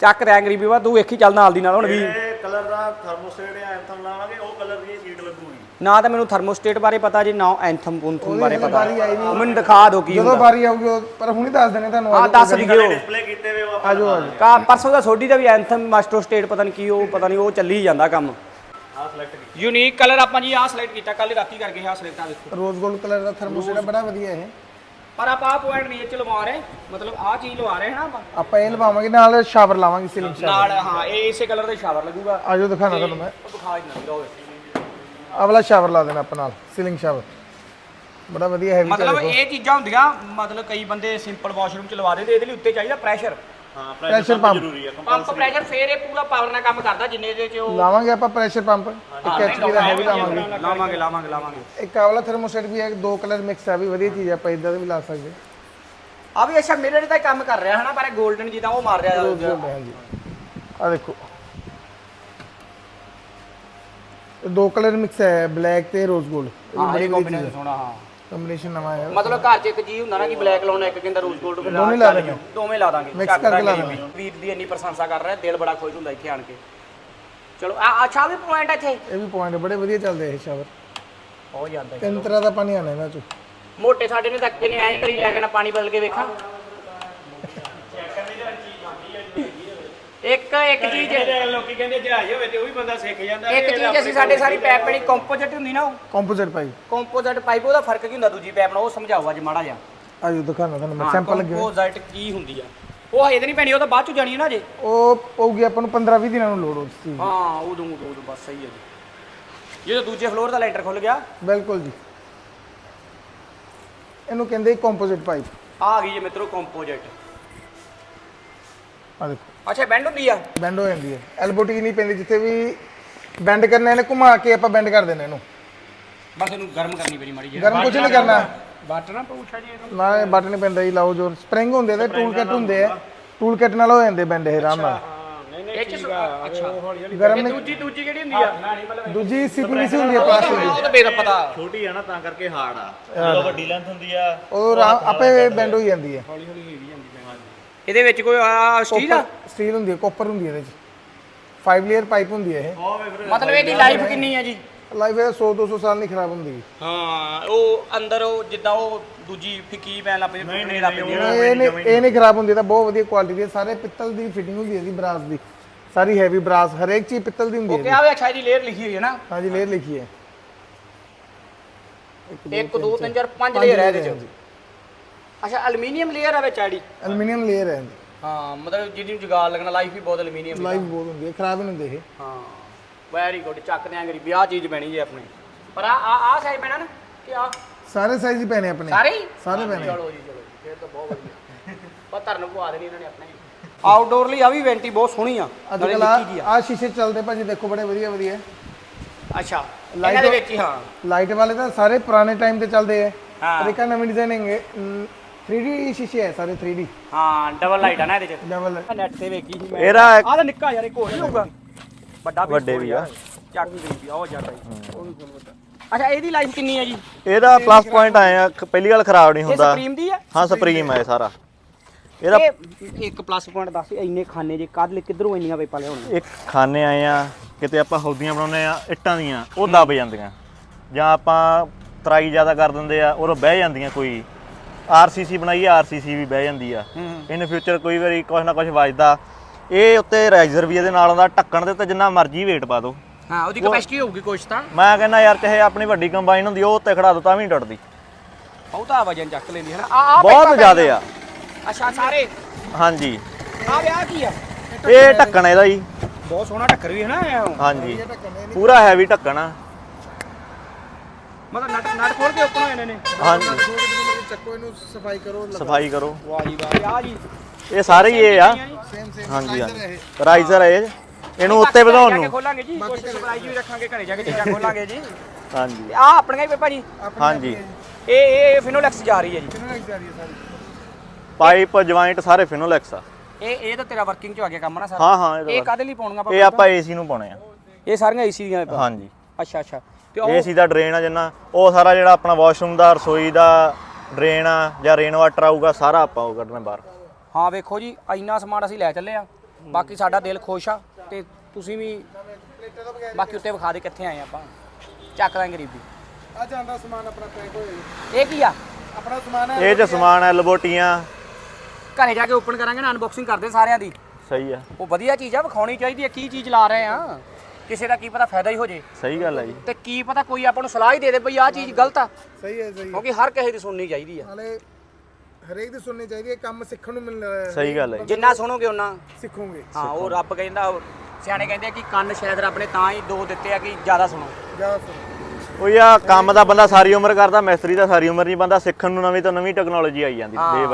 ਚੱਕ ਰਿਆ ਗਰੀਬੀ ਵਾ ਤੂੰ ਵੇਖੀ ਚੱਲ ਨਾਲ ਦੀ ਨਾਲ ਹੁਣ ਵੀ। ਇਹ ਕਲਰ ਦਾ ਥਰਮੋਸਟੇਟ ਜਾਂ ਐਂਥਮ ਲਾਵਾਂਗੇ ਉਹ ਕਲਰ ਦੀ ਸੀਟ ਲੱਗੂਗੀ ਨਾ ਤਾਂ ਮੈਨੂੰ ਥਰਮੋਸਟੇਟ ਬਾਰੇ ਪਤਾ ਜੀ ਨਾ ਐਂਥਮ ਪੁੰਥਮ ਬਾਰੇ ਪਤਾ। ਉਹ ਮੈਨੂੰ ਦਿਖਾ ਦਿਓ ਕੀ ਜਦੋਂ ਹੁੰਦਾ। ਵਾਰੀ ਆਊਗੀ ਉਹ- ਪਰ ਹੁਣੀ ਦੱਸ ਦੇਣੇ ਤੁਹਾਨੂੰ ਹਾਂ ਦੱਸ ਦਿਓ। ਡਿਸਪਲੇ ਕੀਤੇ ਹੋਏ ਉਹ ਆਜੋ ਆਜੋ। ਕਾ ਪਰਸੋਂ ਦਾ ਸੋਢੀ ਦਾ ਵੀ ਐਂਥਮ ਮਾਸਟਰ ਸਟੇਟ ਪਤਾ ਨਹੀਂ ਕੀ ਉਹ ਪਤਾ ਨਹੀਂ ਉਹ ਚੱਲੀ ਜਾਂਦਾ ਕੰਮ। ਆਹ ਸਿਲੈਕਟ ਕੀਤੀ। ਯੂਨੀਕ ਕਲਰ ਆਪਾਂ ਜੀ ਆਹ ਸਿਲੈਕਟ ਕੀਤਾ ਕੱਲ ਰਾਤੀ ਕਰਕੇ ਆਹ ਸਿਲੈਕਟ ਆ ਦੇਖੋ। ਰੋਜ਼ 골ਡ ਕਲਰ ਦਾ ਥਰਮੋਸਟੇਟ ਬੜਾ ਵਧੀਆ ਇਹ। ਪਰ ਆਪਾਂ ਆਹ ਪੁਆਇੰਟ ਨਹੀਂ ਇਹ ਚ ਲਵਾ ਰਹੇ ਮਤਲਬ ਆਹ ਚੀਜ਼ ਲਵਾ ਰਹੇ ਹਾਂ ਨਾ ਆਪਾਂ। ਆਪਾਂ ਇਹ ਲਵਾਵਾਂਗੇ ਨਾਲ ਸ਼ਾਵਰ ਲਾਵਾਂਗੇ ਸੀਲਿੰਗ ਸ਼ਾਵਰ ਨਾਲ ਹਾਂ ਇਹ ਇਸੇ ਕਲਰ ਦਾ ਸ਼ਾਵਰ ਲੱਗੂਗਾ। ਆਜੋ ਦਿਖਾਣਾ ਤੁਹਾਨੂੰ ਮੈਂ। ਉਹ ਦਿਖਾ ਦਿੰਦਾ ਵੀਰੋ ਆਹ ਵਾਲਾ ਸ਼ਾਵਰ ਲਾ ਦੇਣਾ ਆਪਾਂ ਨਾਲ ਸੀਲਿੰਗ ਸ਼ਾਵਰ ਬੜਾ ਵਧੀਆ ਹੈਵੀ ਮਤਲਬ ਇਹ ਚੀਜ਼ਾਂ ਹੁੰਦੀਆਂ ਮਤਲਬ ਕਈ ਬੰਦੇ ਸਿੰਪਲ ਵਾਸ਼ਰੂਮ ਚ ਲਵਾ ਦਿੰਦੇ ਇਹਦੇ ਲਈ ਉੱਤੇ ਚਾਹੀਦਾ ਪ੍ਰੈਸ਼ਰ ਹਾਂ ਪ੍ਰੈਸ਼ਰ। ਪੰਪ ਜ਼ਰੂਰੀ ਆ ਪੰਪ ਪ੍ਰੈਸ਼ਰ ਫੇਰ ਇਹ ਪੂਰਾ ਪਾਵਰ ਨਾਲ ਕੰਮ ਕਰਦਾ ਜਿੰਨੇ ਦੇ ਚ ਉਹ ਲਾਵਾਂਗੇ ਆਪਾਂ ਪ੍ਰੈਸ਼ਰ ਪੰਪ ਇੱਕ ਐਚਪੀ ਦਾ ਹੈਵੀ ਲਾਵਾਂਗੇ ਲਾਵਾਂਗੇ। ਲਾਵਾਂਗੇ ਲਾਵਾਂਗੇ ਇੱਕ ਆਹ ਵਾਲਾ ਥਰਮੋਸਟੇਟ ਵੀ ਹੈ ਦੋ ਕਲਰ ਮਿਕਸ ਹੈ ਵੀ ਵਧੀਆ ਚੀਜ਼ ਹੈ ਆਪਾਂ ਇਦਾਂ ਦਾ ਵੀ ਲਾ ਸਕਦੇ। ਆ ਵੀ ਅੱਛਾ ਮਿਰਰ ਦਾ ਹੀ ਕੰਮ ਕਰ ਰਿਹਾ ਹਨਾ ਪਰ ਇਹ 골ਡਨ ਜਿੱਦਾਂ ਉਹ ਮਾਰ ਰਿਹਾ। ਹਾਂਜੀ। ਆ ਦੇਖੋ। ਇਹ ਦੋ ਕਲਰ ਮਿਕਸ ਹੈ ਬਲੈਕ ਤੇ ਰੋਜ਼ 골ਡ ਹਾਂ ਇਹ ਕੰਬੀਨੇਸ਼ਨ ਸੋਹਣਾ ਹਾਂ। ਕੰਬੀਨੇਸ਼ਨ ਨਵਾਂ ਹੈ ਮਤਲਬ ਘਰ 'ਚ ਇੱਕ ਜੀ ਹੁੰਦਾ ਨਾ ਕਿ ਬਲੈਕ ਲਾਉਣਾ ਇੱਕ ਕਹਿੰਦਾ ਰੋਜ਼ 골ਡ ਦੋਵੇਂ ਲਾ ਦੇਣੇ। ਦੋਵੇਂ ਲਾ ਦਾਂਗੇ। Mix ਝੱਗ ਕਰਕੇ ਲਾ ਦਾਂਗੇ ਦੇਣੇ। ਵੀਰ ਦੀ ਇੰਨੀ ਪ੍ਰਸ਼ੰਸਾ ਕਰ ਰਿਹਾ ਦਿਲ ਬੜਾ ਖੁਸ਼ ਹੁੰਦਾ ਇੱਥੇ ਆਣ ਕੇ। ਚਲੋ ਆ ਅੱਛਾ ਵੀ ਪੁਆਇੰਟ ਇੱਥੇ। ਇਹ ਵੀ ਪੁਆਇੰਟ ਬੜੇ ਵਧੀਆ ਚੱਲਦੇ ਇਹ ਸ਼ਾਵਰ ਹੋ ਜਾਂਦਾ ਤਿੰਨ ਤਰ੍ਹਾਂ ਦਾ ਪਾਣੀ ਆਣਾ ਇਹਨਾਂ ਚੋਂ। ਮੋਟੇ ਸਾਡੇ ਨੇ ਤੱਕ ਨੇ ਐਂ ਕਰੀ ਲੈ ਕੇ ਨਾ ਪਾਣੀ ਬਦਲ ਕੇ ਵੇਖਾਂ। ਇੱਕ ਇੱਕ ਚੀਜ਼ ਲੋਕੀ ਕਹਿੰਦੇ ਜਹਾਜ਼ ਹੋਵੇ ਤੇ ਉਹ ਵੀ ਬੰਦਾ ਸਿੱਖ ਜਾਂਦਾ ਇੱਕ ਚੀਜ਼ ਅਸੀਂ ਸਾਡੇ ਸਾਰੀ ਪੈਪ ਬਣੀ ਕੰਪੋਜ਼ਿਟ ਹੁੰਦੀ ਨਾ ਉਹ। ਕੰਪੋਜ਼ਿਟ ਪਾਈ। ਕੰਪੋਜ਼ਿਟ ਪਾਈਪ ਉਹਦਾ ਫ਼ਰਕ ਕੀ ਹੁੰਦਾ ਦੂਜੀ ਪੈਪ ਨਾਲ? ਉਹ ਸਮਝਾਓ ਅੱਜ ਮਾੜਾ ਜਿਹਾ। ਆਜੋ ਦਿਖਾਣਾ ਤੁਹਾਨੂੰ ਮੈਂ ਸੈਂਪਲ ਲੱਗੇ ਹੋਏ। ਕੰਪੋਜ਼ਿਟ ਕੀ ਹੁੰਦੀ ਆ? ਉਹ ਹਜੇ ਨਹੀਂ ਪੈਣੀ ਉਹ ਤਾਂ ਬਾਅਦ ਚ ਜਾਣੀ ਹੈ ਨਾ ਜੇ ਉਹ ਪਊਗੀ ਆਪਾਂ ਨੂੰ 15 20 ਦਿਨਾਂ ਨੂੰ ਲੋੜ ਉਸ ਚੀਜ਼। ਹਾਂ ਉਦੋਂ ਉਦੋਂ ਬਸ ਸਹੀ ਹੈ ਜੀ। ਜਦੋਂ ਦੂਜੇ ਫਲੋਰ ਦਾ ਲੈਂਟਰ ਖੁੱਲ ਗਿਆ। ਬਿਲਕੁਲ ਜੀ। ਇਹਨੂੰ ਕਹਿੰਦੇ ਕੰਪੋਜ਼ਿਟ ਪਾਈਪ ਆ ਗਈ ਜੇ ਮਿੱਤਰੋ ਕੰਪੋਜ਼ਿਟ ਆ ਦੇਖੋ। ਅੱਛਾ ਬੈਂਡ ਹੁੰਦੀ ਆ? ਬੈਂਡ ਹੋ ਜਾਂਦੀ ਹੈ। ਐਲਬੋ ਟੀ ਨਹੀਂ ਪੈਂਦੀ ਜਿੱਥੇ ਵੀ ਬੈਂਡ ਕਰਨਾ ਇਹਨੇ ਘੁਮਾ ਕੇ ਆਪਾਂ ਬੈਂਡ ਕਰ ਦੇਣਾ ਇਹਨੂੰ। ਬਸ ਇਹਨੂੰ ਗਰਮ ਕਰਨੀ ਪੈਣੀ ਮਾੜੀ ਜਿਹੀ। ਗਰਮ ਕੁਝ ਨਹੀਂ ਕਰਨਾ। ਬਟਨ ਨਾ ਪਊਛਾ ਜੀ ਇਹਨੂੰ। ਨਾ ਇਹ ਬਟਨ ਨਹੀਂ ਪੈਂਦਾ ਜੀ ਲਾਓ ਜੋਰ ਸਪ੍ਰਿੰਗ ਹੁੰਦੇ ਤੇ ਟੂਲ ਕਿਟ ਹੁੰਦੇ ਆ। ਟੂਲ ਕਿਟ ਨਾਲ ਹੋ ਜਾਂਦੇ ਬੈਂਡ ਇਹ ਆਰਾਮ ਨਾਲ। ਇਹ ਚ ਅੱਛਾ। ਗਰਮ ਨਹੀਂ ਦੂਜੀ ਦੂਜੀ ਕਿਹੜੀ ਹੁੰਦੀ ਆ? ਦੂਜੀ ਸੀਪੀਵੀਸੀ ਹੁੰਦੀ ਹੈ ਪਲਾਸਟਿਕ ਦੀ। ਉਹ ਤਾਂ ਬੇਦਾ ਪਤਾ ਛੋਟੀ ਆ ਨਾ ਤਾਂ ਕਰਕੇ ਹਾਰਡ ਆ। ਜਦੋਂ ਵੱਡੀ ਲੈਂਥ ਹੁੰਦੀ ਆ ਉਹ ਆਰਾਮ- ਆਪੇ ਬੈਂਡ ਹੋ ਜਾਂਦੀ ਹੈ। ਇਹਦੇ ਵਿੱਚ ਕੋਈ ਆ ਸਟੀਲ ਆ? ਸਟੀਲ ਹੁੰਦੀ ਹੈ ਕਾਪਰ ਹੁੰਦੀ ਹੈ ਇਹਦੇ ਚ 5 ਲੇਅਰ ਪਾਈਪ ਹੁੰਦੀ ਹੈ ਇਹ। ਮਤਲਬ ਇਹਦੀ ਲਾਈਫ ਕਿੰਨੀ ਆ ਜੀ? ਲਾਈਫ ਇਹ 100 200 ਸਾਲ ਨਹੀਂ ਖਰਾਬ ਹੁੰਦੀ। ਹਾਂ ਉਹ ਅੰਦਰ ਉਹ ਜਿੱਦਾਂ ਉਹ ਦੂਜੀ ਫਿੱਕੀ ਪੈਣ ਲੱਗ ਪੈਂਦੀ ਟੁੱਟਣੇ ਲੱਗ ਪੈਂਦੀ। ਇਹ ਨਹੀਂ ਇਹ ਨਹੀਂ ਖਰਾਬ ਹੁੰਦੀ ਤਾਂ ਬਹੁਤ ਵਧੀਆ ਕੁਆਲਿਟੀ ਦੀ ਹੈ। ਸਾਰੇ ਪਿੱਤਲ ਦੀ ਫਿਟਿੰਗ ਹੁੰਦੀ ਹੈ ਇਹਦੀ ਬਰਾਸ ਦੀ। ਸਾਰੀ ਹੈਵੀ ਬਰਾਸ ਹਰੇਕ ਚੀਜ਼ ਪਿੱਤਲ ਦੀ ਹੁੰਦੀ ਉਹ ਹੈ ਕਿਹਾ ਵੇ ਅੱਛਾ ਇਹਦੀ ਲੇਅਰ ਲਿਖੀ ਹੋਈ ਹੈ ਨਾ। ਹਾਂਜੀ ਲੇਅਰ ਲਿਖੀ ਹੈ। 1 2 3 4 5 ਲੇਅਰ ਹੈ ਇਹਦੇ ਚ। ਅੱਛਾ ਐਲੂਮੀਨੀਅਮ ਲੇਅਰ ਆ ਵਿੱਚ ਆੜੀ? ਐਲੂਮੀਨੀਅਮ ਲੇਅਰ ਹੈ ਹਾਂ ਮਤਲਬ ਜਿਹਦੀ ਨੂੰ ਜੁਗਾੜ ਲੱਗਣਾ ਲਾਈਫ ਵੀ ਬਹੁਤ ਐਲੂਮੀਨੀਅਮ ਲਾਈਫ ਬਹੁਤ ਹੁੰਦੀ ਹੈ ਖਰਾਬ ਨਹੀਂ ਹੁੰਦੇ ਇਹ। ਹਾਂ ਵੈਰੀ ਗੁੱਡ ਚੱਕ ਦਿਆਂ ਗਰੀ ਵਿਆਹ ਚੀਜ਼ ਬਣੀ ਜੇ ਆਪਣੇ। ਪਰ ਆ ਆ ਆ ਸਾਈਜ਼ ਪੈਣਾ ਨਾ ਕਿ ਆ? ਸਾਰੇ ਸਾਈਜ਼ ਹੀ ਪੈਣੇ ਆਪਣੇ। ਸਾਰੇ ਹੀ? ਸਾਰੇ ਪੈਣੇ। ਚਲੋ ਜੀ ਚਲੋ ਜੀ, ਫਿਰ ਤਾਂ ਬਹੁਤ ਵਧੀਆ। ਪਰ ਧਰਨ ਪਵਾ ਦੇਣੀ ਇਹਨਾਂ ਨੇ ਆਪਣੇ। ਆਊਟਡੋਰ ਲਈ ਆ ਵੀ ਵੈਂਟੀ ਬਹੁਤ ਸੋਹਣੀ ਆ ਅੱਜ ਨਾਲੇ ਕੱਲ ਨਿੱਕੀ ਜੀ ਆ। ਆ ਸ਼ੀਸ਼ੇ ਚੱਲਦੇ ਭਾਜੀ ਦੇਖੋ ਬੜੇ ਵਧੀਆ ਵਧੀਆ। ਅੱਛਾ ਇਹਨਾਂ ਦੇ ਵਿੱਚ ਹੀ ਹਾਂ। ਲਾਈਟ ਵਾਲੇ ਤਾਂ ਸਾਰੇ ਪੁਰਾਣੇ ਟਾਈਮ ਤੇ ਚੱਲਦੇ ਆ। ਹਾਂ। ਪਰ ਇੱਕ ਆਹ ਨਵੀਂ ਡਿਜ਼ਾਈਨਿੰਗ ਹੈ 3D ਸ਼ੀਸ਼ੇ ਹੈ ਸਾਰੇ 3D ਹਾਂ ਡਬਲ ਲਾਈਟ ਆ ਨਾ ਇਹਦੇ ਚ। ਡਬਲ ਨੈਟ ਤੇ ਵੇਖੀ ਸੀ ਮੈਂ। ਇਹਦਾ ਆਹ ਤਾਂ ਨਿੱਕਾ ਯਾਰ ਇੱਕ ਹੋਰ ਨਹੀਂ ਹੋਊਗਾ। ਵੱਡਾ ਵੀ ਵੱਡੇ ਵੀ ਆ। ਚੱਕ ਵੀ ਗਈ ਆ ਉਹ ਜਾਂਦਾ ਉਹ ਵੀ ਫੁੱਲ ਵੱਡਾ। ਅੱਛਾ ਇਹਦੀ ਲਾਈਫ ਕਿੰਨੀ ਹੈ ਜੀ? ਇਹਦਾ ਪਲੱਸ ਪੁਆਇੰਟ ਆਏ ਆ ਖ- ਪਹਿਲੀ ਗੱਲ ਖਰਾਬ ਨਹੀਂ ਇਹ ਹੁੰਦਾ। ਸੁਪਰੀਮ ਦੀ ਆ? ਹਾਂ ਸੁਪਰੀਮ ਹੈ ਸਾਰਾ। ਇਹਦਾ ਇਹ ਇੱਕ ਪਲੱਸ ਪੁਆਇੰਟ ਦੱਸ ਇੰਨੇ ਖਾਨੇ ਜੇ ਲੈ ਕਿੱਧਰੋਂ ਇੰਨੀਆਂ ਵੇਪਾਂ ਲਿਆਉਣੀਆਂ? ਇੱਕ ਖਾਨੇ ਆਏ ਆ ਕਿਤੇ ਆਪਾਂ ਹੌਦੀਆਂ ਬਣਾਉਂਦੇ ਆ ਇੱਟਾਂ ਦੀਆਂ ਉਹ ਦਬ ਜਾਂਦੀਆਂ। ਜਾਂ ਆਪਾਂ ਤਰਾਈ ਜ਼ਿਆਦਾ ਕਰ ਦਿੰਦੇ ਆ ਉਹ ਬਹਿ ਜਾਂਦੀਆਂ ਕੋਈ। ਆਰਸੀਸੀ ਬਣਾਈਏ ਆਰਸੀਸੀ ਵੀ ਬਹਿ ਜਾਂਦੀ ਆ। ਇਨ ਫਿਊਚਰ ਕੋਈ ਵਾਰੀ ਕੁਛ ਨਾ ਕੁਛ ਵੱਜਦਾ। ਇਹ ਉੱਤੇ ਰਾਈਜ਼ਰ ਵੀ ਇਹਦੇ ਨਾਲ ਆਉਂਦਾ ਢੱਕਣ ਦੇ ਉੱਤੇ ਜਿੰਨਾ ਮਰਜ਼ੀ weight ਪਾ ਦਿਓ ਹਾਂ ਉਹਦੀ ਕਪੈਸਿਟੀ ਹੋਊਗੀ ਕੁਛ ਤਾਂ। ਮੈਂ ਕਹਿੰਦਾ ਯਾਰ ਚਾਹੇ ਆਪਣੀ ਵੱਡੀ ਕੰਬਾਈਨ ਹੁੰਦੀ ਉਹ ਉੱਤੇ ਖੜਾ ਦੋ ਤਾਂ ਵੀ ਨਹੀਂ ਬਹੁਤਾ ਵਜਨ ਚੱਕ ਲੈਂਦੀ ਹੈ ਨਾ। ਆ ਆ ਬਹੁਤ ਜ਼ਿਆਦੇ ਆ। ਅੱਛਾ ਸਾਰੇ। ਹਾਂਜੀ। ਆ ਵਿਆਹ ਕੀ ਆ? ਇਹ ਢੱਕਣ ਇਹਦਾ ਜੀ। ਬਹੁਤ ਸੋਹਣਾ ਟੱਕਰ ਵੀ ਹੈ ਨਾ। ਹਾਂਜੀ। ਪੂਰਾ ਹੈਵੀ ਢੱਕਣ ਆ। ਮਤਲਬ ਨਟ ਨਟ ਖੋਲ ਕੇ ਓਪਨ ਹੋ ਜਾਂਦੇ ਨੇ। ਹਾਂਜੀ। ਚੱਕੋ ਇਹਨੂੰ ਸਫ਼ਾਈ ਕਰੋ ਸਫ਼ਾਈ ਕਰੋ। ਵਾਹ ਜੀ ਵਾਹ ਆ ਜੀ। ਇਹ ਸਾਰੇ ਹੀ ਇਹ ਆ। ਸੇਮ ਸੇਮ ਹਾਂਜੀ ਹਾਂਜੀ ਰਾਈਜ਼ਰ ਹੈ ਇਹ। ਇਹਨੂੰ ਉੱਤੇ ਵਧਾਉਣ ਨੂੰ। ਖੋਲਾਂਗੇ ਜੀ ਕੁਝ ਸਰਪ੍ਰਾਈਜ਼ ਵੀ ਰੱਖਾਂਗੇ ਘਰੇ ਜਾ ਕੇ ਚੀਜ਼ਾਂ ਖੋਲਾਂਗੇ ਜੀ। ਹਾਂਜੀ। ਆ ਆਪਣੀਆਂ ਹੀ ਪੇਪਾ ਜੀ। ਹਾਂਜੀ। ਇਹ ਇਹ ਫਿਨੋਲੈਕਸ ਜਾ ਰਹੀ ਹੈ ਜੀ। ਲੱਗ ਜਾ ਰਹੀ ਹੈ ਸਾਰੀ। ਪਾਈਪ ਜੁਆਇੰਟ ਸਾਰੇ ਫਿਨੋਲੈਕਸ ਆ। ਇਹ ਇਹ ਤਾਂ ਤੇਰਾ ਵਰਕਿੰਗ ਚ ਆ ਗਿਆ ਕੰਮ ਨਾ ਸਾਰਾ। ਹਾਂ ਹਾਂ ਇਹ ਕਾਦੇ ਲਈ ਪਾਉਣੀਆਂ ਆਪਾਂ ਇਹ ਆਪਾਂ ਏਸੀ ਨੂੰ ਪਾਉਣੇ ਆ। ਇਹ ਸਾਰੀਆਂ ਏਸੀ ਦੀਆਂ ਹਾਂਜੀ। ਅੱਛਾ ਅੱਛਾ। ਏਸੀ ਦਾ ਡਰੇਨ ਆ ਜਿੰਨਾ ਉਹ ਸਾਰਾ ਜਿਹੜਾ ਆਪਣਾ ਵਾਸ਼ਰੂਮ ਦਾ ਰਸੋਈ ਦਾ ਡਰੇਨ ਆ ਜਾਂ ਰੇਨ ਵਾਟਰ ਆਊਗਾ ਸਾਰਾ ਆਪਾਂ ਉਹ ਕੱਢਣਾ ਬਾਹਰ। ਹਾਂ ਵੇਖੋ ਜੀ ਇੰਨਾ ਸਮਾਨ ਅਸੀਂ ਲੈ ਚੱਲੇ ਆ। ਬਾਕੀ ਸਾਡਾ ਦਿਲ ਖੁਸ਼ ਆ ਤੇ ਤੁਸੀਂ ਵੀ ਬਾਕੀ ਉੱਤੇ ਵਿਖਾ ਦੇ ਕਿੱਥੇ ਆਏ ਆਪਾਂ। ਚੱਕ ਦਾਂਗੇ ਗਰੀਬੀ। ਆ ਜਾਂਦਾ ਸਮਾਨ ਆਪਣਾ ਪੈਕ ਹੋਇਆ ਇਹ ਕੀ ਆ? ਆਪਣਾ ਸਮਾਨ ਹੈ ਇਹ ਚ ਸਮਾਨ ਹੈ ਲਬੋਟੀਆਂ। ਘਰੇ ਜਾ ਕੇ ਓਪਨ ਕਰਾਂਗੇ ਨਾ ਅਨਬਾਕਸਿੰਗ ਕਰਦੇ ਸਾਰਿਆਂ ਦੀ। ਸਹੀ ਆ। ਉਹ ਵਧੀਆ ਚੀਜ਼ ਆ ਵਿਖਾਉਣੀ ਚਾਹੀਦੀ ਹੈ ਕੀ ਚੀਜ਼ ਲਾ ਰਹੇ ਆ। ਕਿਸੇ ਦਾ ਕੀ ਪਤਾ ਫਾਇਦਾ ਹੀ ਹੋ ਜੇ। ਸਹੀ ਗੱਲ ਹੈ ਜੀ। ਤੇ ਕੀ ਪਤਾ ਕੋਈ ਆਪਾਂ ਨੂੰ ਸਲਾਹ ਹੀ ਦੇ ਦੇ ਬਈ ਆਹ ਚੀਜ਼ ਗਲਤ ਆ। ਸਹੀ ਹੈ ਸਹੀ ਕਿਉਂਕਿ ਹਰ ਕਿਸੇ ਦੀ ਸੁਣਨੀ ਚਾਹੀਦੀ ਆ। ਨਾਲੇ ਹਰੇਕ ਦੀ ਸੁਣਨੀ ਚਾਹੀਦੀ ਹੈ ਕੰਮ ਸਿੱਖਣ ਨੂੰ ਮਿਲ ਰਿਹਾ ਹੈ ਸਹੀ ਗੱਲ ਹੈ ਜੀ। ਜਿੰਨਾ ਸੁਣੋਗੇ ਉਹਨਾਂ ਸਿੱਖੋਗੇ। ਹਾਂ ਉਹ ਰੱਬ ਕਹਿੰਦਾ ਸਿਆਣੇ ਕਹਿੰਦੇ ਆ ਕਿ ਕੰਨ ਸ਼ਾਇਦ ਰੱਬ ਨੇ ਤਾਂ ਹੀ ਦੋ ਦਿੱਤੇ ਆ ਕਿ ਜ਼ਿਆਦਾ ਸੁਣੋ। ਜ਼ਿਆਦਾ ਸੁਣੋ। ਉਹ ਯਾ ਕੰਮ ਦਾ ਬੰਦਾ ਸਾਰੀ ਉਮਰ ਕਰਦਾ ਮਿਸਤਰੀ ਦਾ ਸਾਰੀ ਉਮਰ ਨਹੀਂ ਬੰਦਾ ਸਿੱਖਣ ਨੂੰ ਨਵੀਂ ਤੋਂ ਨਵੀਂ ਟੈਕਨੋਲੋਜੀ ਆਈ ਜਾਂਦੀ ਹਾਂ। day by